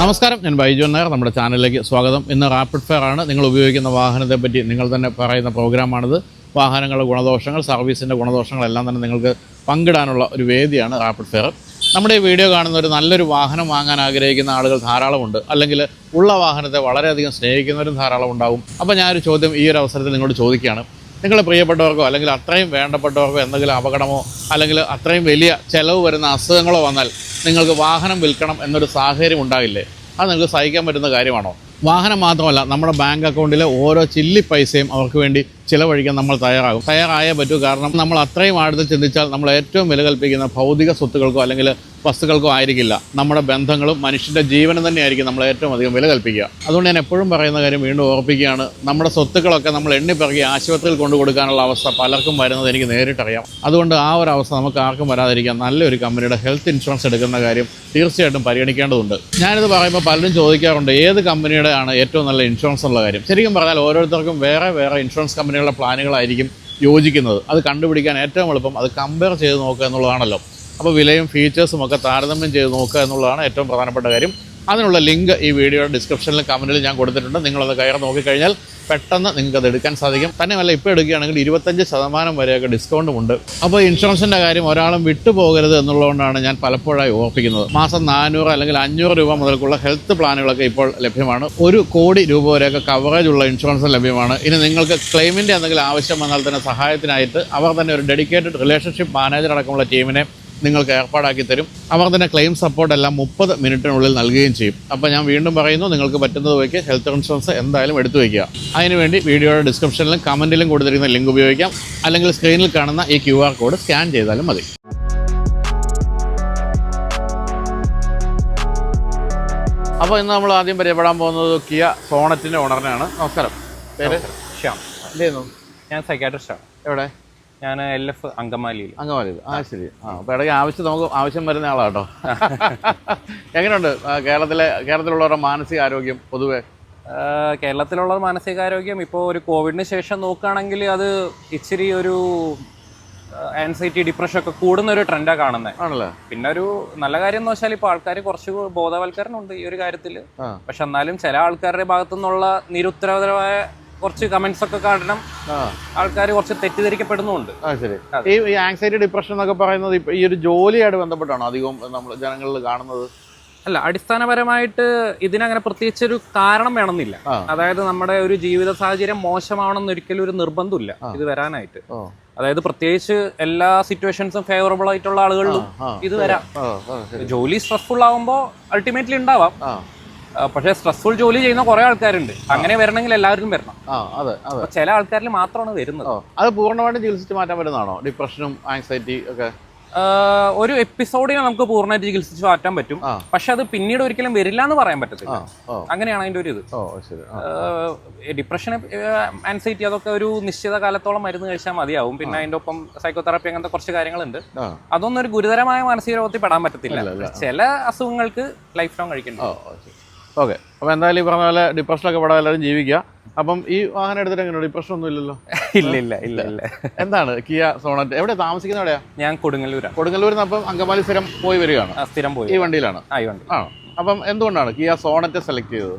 നമസ്കാരം ഞാൻ ബൈജു നായർ. നമ്മുടെ ചാനലിലേക്ക് സ്വാഗതം. ഇന്ന് റാപ്പിഡ് ഫെയർ ആണ്. നിങ്ങൾ ഉപയോഗിക്കുന്ന വാഹനത്തെ പറ്റി നിങ്ങൾ തന്നെ പറയുന്ന പ്രോഗ്രാമാണിത് വാഹനങ്ങളുടെ ഗുണദോഷങ്ങൾ സർവീസിന്റെ ഗുണദോഷങ്ങളെല്ലാം തന്നെ നിങ്ങൾക്ക് പങ്കിടാനുള്ള ഒരു വേദിയാണ് റാപ്പിഡ് ഫെയർ നമ്മുടെ ഈ വീഡിയോ കാണുന്ന ഒരു നല്ലൊരു വാഹനം വാങ്ങാൻ ആഗ്രഹിക്കുന്ന ആളുകൾ ധാരാളമുണ്ട്. അല്ലെങ്കിൽ ഉള്ള വാഹനത്തെ വളരെയധികം സ്നേഹിക്കുന്നവരും ധാരാളം ഉണ്ടാകും അപ്പോൾ ഞാനൊരു ചോദ്യം ഈ ഒരു അവസരത്തിൽ നിങ്ങളോട് ചോദിക്കുകയാണ്. നിങ്ങളുടെ പ്രിയപ്പെട്ടവർക്കോ അല്ലെങ്കിൽ അത്രയും വേണ്ടപ്പെട്ടവർക്കോ എന്തെങ്കിലും അപകടമോ അല്ലെങ്കിൽ അത്രയും വലിയ ചിലവ് വരുന്ന അസുഖങ്ങളോ വന്നാൽ നിങ്ങൾക്ക് വാഹനം വിൽക്കണം എന്നൊരു സാഹചര്യം ഉണ്ടാകില്ലേ? അത് നിങ്ങൾക്ക് സഹിക്കാൻ പറ്റുന്ന കാര്യമാണോ? വാഹനം മാത്രമല്ല നമ്മുടെ ബാങ്ക് അക്കൗണ്ടിലെ ഓരോ ചില്ലി പൈസയും അവർക്ക് വേണ്ടി ചിലവഴിക്കാൻ നമ്മൾ തയ്യാറാകും. തയ്യാറായേ പറ്റൂ. കാരണം നമ്മൾ അത്രയും ആഴത്തിൽ ചിന്തിച്ചാൽ നമ്മൾ ഏറ്റവും വില കൽപ്പിക്കുന്ന ഭൗതിക സ്വത്തുക്കൾക്കോ അല്ലെങ്കിൽ വസ്തുക്കൾക്കോ ആയിരിക്കില്ല. നമ്മുടെ ബന്ധങ്ങളും മനുഷ്യന്റെ ജീവനും തന്നെയായിരിക്കും നമ്മൾ ഏറ്റവും അധികം വില കൽപ്പിക്കുക. അതുകൊണ്ട് ഞാൻ എപ്പോഴും പറയുന്ന കാര്യം വീണ്ടും ഓർപ്പിക്കുകയാണ്. നമ്മുടെ സ്വത്തുക്കളൊക്കെ നമ്മൾ എണ്ണിപ്പിറക്കി ആശുപത്രിയിൽ കൊണ്ടു കൊടുക്കാനുള്ള അവസ്ഥ പലർക്കും വരുന്നത് എനിക്ക് നേരിട്ടറിയാം. അതുകൊണ്ട് ആ ഒരു അവസ്ഥ നമുക്ക് ആർക്കും വരാതിരിക്കാൻ നല്ലൊരു കമ്പനിയുടെ ഹെൽത്ത് ഇൻഷുറൻസ് എടുക്കുന്ന കാര്യം തീർച്ചയായിട്ടും പരിഗണിക്കേണ്ടതുണ്ട്. ഞാനിത് പറയുമ്പോൾ പലരും ചോദിക്കാറുണ്ട് ഏത് കമ്പനിയുടെ ആണ് ഏറ്റവും നല്ല ഇൻഷുറൻസ് ഉള്ള കാര്യം? ശരിക്കും പറഞ്ഞാൽ ഓരോരുത്തർക്കും വേറെ വേറെ ഇൻഷുറൻസ് കമ്പനികളുടെ പ്ലാനുകളായിരിക്കും യോജിക്കുന്നത്. അത് കണ്ടുപിടിക്കാൻ ഏറ്റവും എളുപ്പം അത് കമ്പയർ ചെയ്ത് നോക്കുക എന്നുള്ളതാണല്ലോ. അപ്പോൾ വിലയും ഫീച്ചേഴ്സും ഒക്കെ താരതമ്യം ചെയ്ത് നോക്കുക എന്നുള്ളതാണ് ഏറ്റവും പ്രധാനപ്പെട്ട കാര്യം. അതിനുള്ള ലിങ്ക് ഈ വീഡിയോയുടെ ഡിസ്ക്രിപ്ഷനിലും കമന്റിൽ ഞാൻ കൊടുത്തിട്ടുണ്ട്. നിങ്ങളത് കയറി നോക്കിക്കഴിഞ്ഞാൽ പെട്ടെന്ന് നിങ്ങൾക്ക് അത് എടുക്കാൻ സാധിക്കും. തന്നെയല്ല ഇപ്പോൾ എടുക്കുകയാണെങ്കിൽ ഇരുപത്തഞ്ച് ശതമാനം വരെയൊക്കെ ഡിസ്കൗണ്ടും ഉണ്ട് അപ്പോൾ ഇൻഷുറൻസിന്റെ കാര്യം ഒരാളും വിട്ടുപോകരുത് എന്നുള്ളതുകൊണ്ടാണ് ഞാൻ പലപ്പോഴായി ഓർപ്പിക്കുന്നത്. മാസം നാനൂറ് അല്ലെങ്കിൽ അഞ്ഞൂറ് രൂപ മുതൽക്കുള്ള ഹെൽത്ത് പ്ലാനുകളൊക്കെ ഇപ്പോൾ ലഭ്യമാണ്. ഒരു കോടി രൂപ വരെയൊക്കെ കവറേജ് ഉള്ള ഇൻഷുറൻസ് ലഭ്യമാണ്. ഇനി നിങ്ങൾക്ക് ക്ലെയിമിന്റെ എന്തെങ്കിലും ആവശ്യം വന്നാൽ തന്നെ സഹായത്തിനായിട്ട് അവർ തന്നെ ഒരു ഡെഡിക്കേറ്റഡ് റിലേഷൻഷിപ്പ് മാനേജർ അടക്കമുള്ള ടീമിനെ നിങ്ങൾക്ക് ഏർപ്പാടാക്കി തരും. അവർ തന്നെ ക്ലെയിം സപ്പോർട്ട് എല്ലാം മുപ്പത് മിനിറ്റിനുള്ളിൽ നൽകുകയും ചെയ്യും. അപ്പോൾ ഞാൻ വീണ്ടും പറയുന്നു നിങ്ങൾക്ക് പറ്റുന്നത് വയ്ക്ക് ഹെൽത്ത് ഇൻഷുറൻസ് എന്തായാലും എടുത്തു വയ്ക്കുക. അതിനുവേണ്ടി വീഡിയോയുടെ ഡിസ്ക്രിപ്ഷനിലും കമന്റിലും കൊടുത്തിരിക്കുന്ന ലിങ്ക് ഉപയോഗിക്കാം. അല്ലെങ്കിൽ സ്ക്രീനിൽ കാണുന്ന ഈ ക്യു ആർ കോഡ് സ്കാൻ ചെയ്താലും മതി. അപ്പോൾ ഇന്ന് നമ്മൾ ആദ്യം പരിചയപ്പെടാൻ പോകുന്നത് കിയ സോണറ്റിന്റെ ഓണറിനാണ് നമസ്കാരം. പേര് ശ്യാം. എന്ത് ചെയ്യുന്നു? ഞാൻ സൈക്കാട്രിസ്റ്റാണ് എവിടെ? ഞാൻ എൽ എഫ് അങ്കമാലിയിൽ അങ്കമാലി ആ ശരി. ആ അപ്പോൾ ഇടയ്ക്ക് ആവശ്യം നമുക്ക് ആവശ്യം വരുന്ന ആളാട്ടോ. എങ്ങനെയുണ്ട് കേരളത്തിലെ കേരളത്തിലുള്ളവരുടെ മാനസികാരോഗ്യം പൊതുവെ? കേരളത്തിലുള്ള മാനസികാരോഗ്യം ഇപ്പോൾ ഒരു കോവിഡിന് ശേഷം നോക്കുകയാണെങ്കിൽ അത് ഇച്ചിരി ഒരു ആൻസൈറ്റി ഡിപ്രഷൻ ഒക്കെ കൂടുന്ന ഒരു ട്രെൻഡാണ് കാണുന്നത് ആണല്ലേ? പിന്നെ ഒരു നല്ല കാര്യം എന്ന് വെച്ചാൽ ഇപ്പോൾ ആൾക്കാർ കുറച്ച് ബോധവൽക്കരണം ഉണ്ട് ഈ ഒരു കാര്യത്തിൽ പക്ഷെ എന്നാലും ചില ആൾക്കാരുടെ ഭാഗത്തു നിന്നുള്ള നിരുത്തരവാദമായ കുറച്ച് കമന്റ്സ് ഒക്കെ കാണണം. ആൾക്കാർ കുറച്ച് തെറ്റിദ്ധരിക്കപ്പെടുന്നുണ്ട് ഈ ആങ്സൈറ്റി ഡിപ്രഷൻ എന്നൊക്കെ പറയുന്നത് ഈ ഒരു ജോലിയായിട്ട് ബന്ധപ്പെട്ടാണോ അധികം നമ്മൾ ജനങ്ങളിൽ കാണുന്നത്? അല്ല അടിസ്ഥാനപരമായിട്ട് ഇതിനങ്ങനെ പ്രത്യേകിച്ച് ഒരു കാരണം വേണമെന്നില്ല. അതായത് നമ്മുടെ ഒരു ജീവിത സാഹചര്യം മോശമാണെന്ന് ഒരിക്കലും ഒരു നിർബന്ധമില്ല ഇത് വരാനായിട്ട്. അതായത് പ്രത്യേകിച്ച് എല്ലാ സിറ്റുവേഷൻസും ഫേവറബിൾ ആയിട്ടുള്ള ആളുകളിലും ഇത് വരാം. ജോലി സ്ട്രെസ്ഫുൾ ആവുമ്പോൾ അൾട്ടിമേറ്റ്ലി ഉണ്ടാവാം. പക്ഷേ സ്ട്രെസ്ഫുൾ ജോലി ചെയ്യുന്ന കുറെ ആൾക്കാരുണ്ട്. അങ്ങനെ വരണമെങ്കിൽ എല്ലാവരും വരണം. അതെ അതെ. ചില ആൾക്കാരിൽ മാത്രമാണ് വരുന്നത്. അത് പൂർണമായിട്ട് ചികിത്സിച്ച് മാറ്റാൻ പറ്റുന്നതാണോ? ഡിപ്രഷനും ആങ്സൈറ്റി ഒക്കെ? ഒരു എപ്പിസോഡിനെ നമുക്ക് പൂർണമായിട്ട് ചികിത്സിച്ച് മാറ്റാൻ പറ്റും. പക്ഷെ അത് പിന്നീട് ഒരിക്കലും വരില്ല എന്ന് പറയാൻ പറ്റത്തില്ല. അങ്ങനെയാണ് അതിന്റെ ഒരു ഇത്. ഡിപ്രഷൻ ആൻസൈറ്റി അതൊക്കെ ഒരു നിശ്ചിത കാലത്തോളം മരുന്ന് കഴിച്ചാൽ മതിയാവും. പിന്നെ അതിന്റെ ഒപ്പം സൈക്കോതെറാപ്പി അങ്ങനത്തെ കുറച്ച് കാര്യങ്ങളുണ്ട്. അതൊന്നും ഒരു ഗുരുതരമായ മാനസിക രോഗത്തിൽ പെടാൻ പറ്റത്തില്ല. ചില അസുഖങ്ങൾക്ക് ലൈഫ് ലോങ് കഴിക്കേണ്ടി ഓ ഓ, ശരി. ഓക്കെ. അപ്പോൾ എന്തായാലും ഈ പറഞ്ഞ പോലെ ഡിപ്രഷനൊക്കെ പെടാതെ എല്ലാവരും ജീവിക്കുക. അപ്പം ഈ വാഹനം എടുത്തിട്ട് എങ്ങനെയാണ് ഡിപ്രഷൻ ഒന്നും ഇല്ലല്ലോ. ഇല്ല ഇല്ല ഇല്ല ഇല്ല. എന്താണ്? Kia Sonet. എവിടെ താമസിക്കുന്ന എവിടെയാ? ഞാൻ കൊടുങ്ങല്ലൂരാണ് കൊടുങ്ങല്ലൂരിൽ നിന്ന് അപ്പം അങ്കമാലി സ്ഥിരം പോയി വരികയാണ്. സ്ഥിരം പോയി ഈ വണ്ടിയിലാണ്. ആ ഈ വണ്ടി ആണോ അപ്പം എന്തുകൊണ്ടാണ് കിയ സോണറ്റ് സെലക്ട് ചെയ്തത്?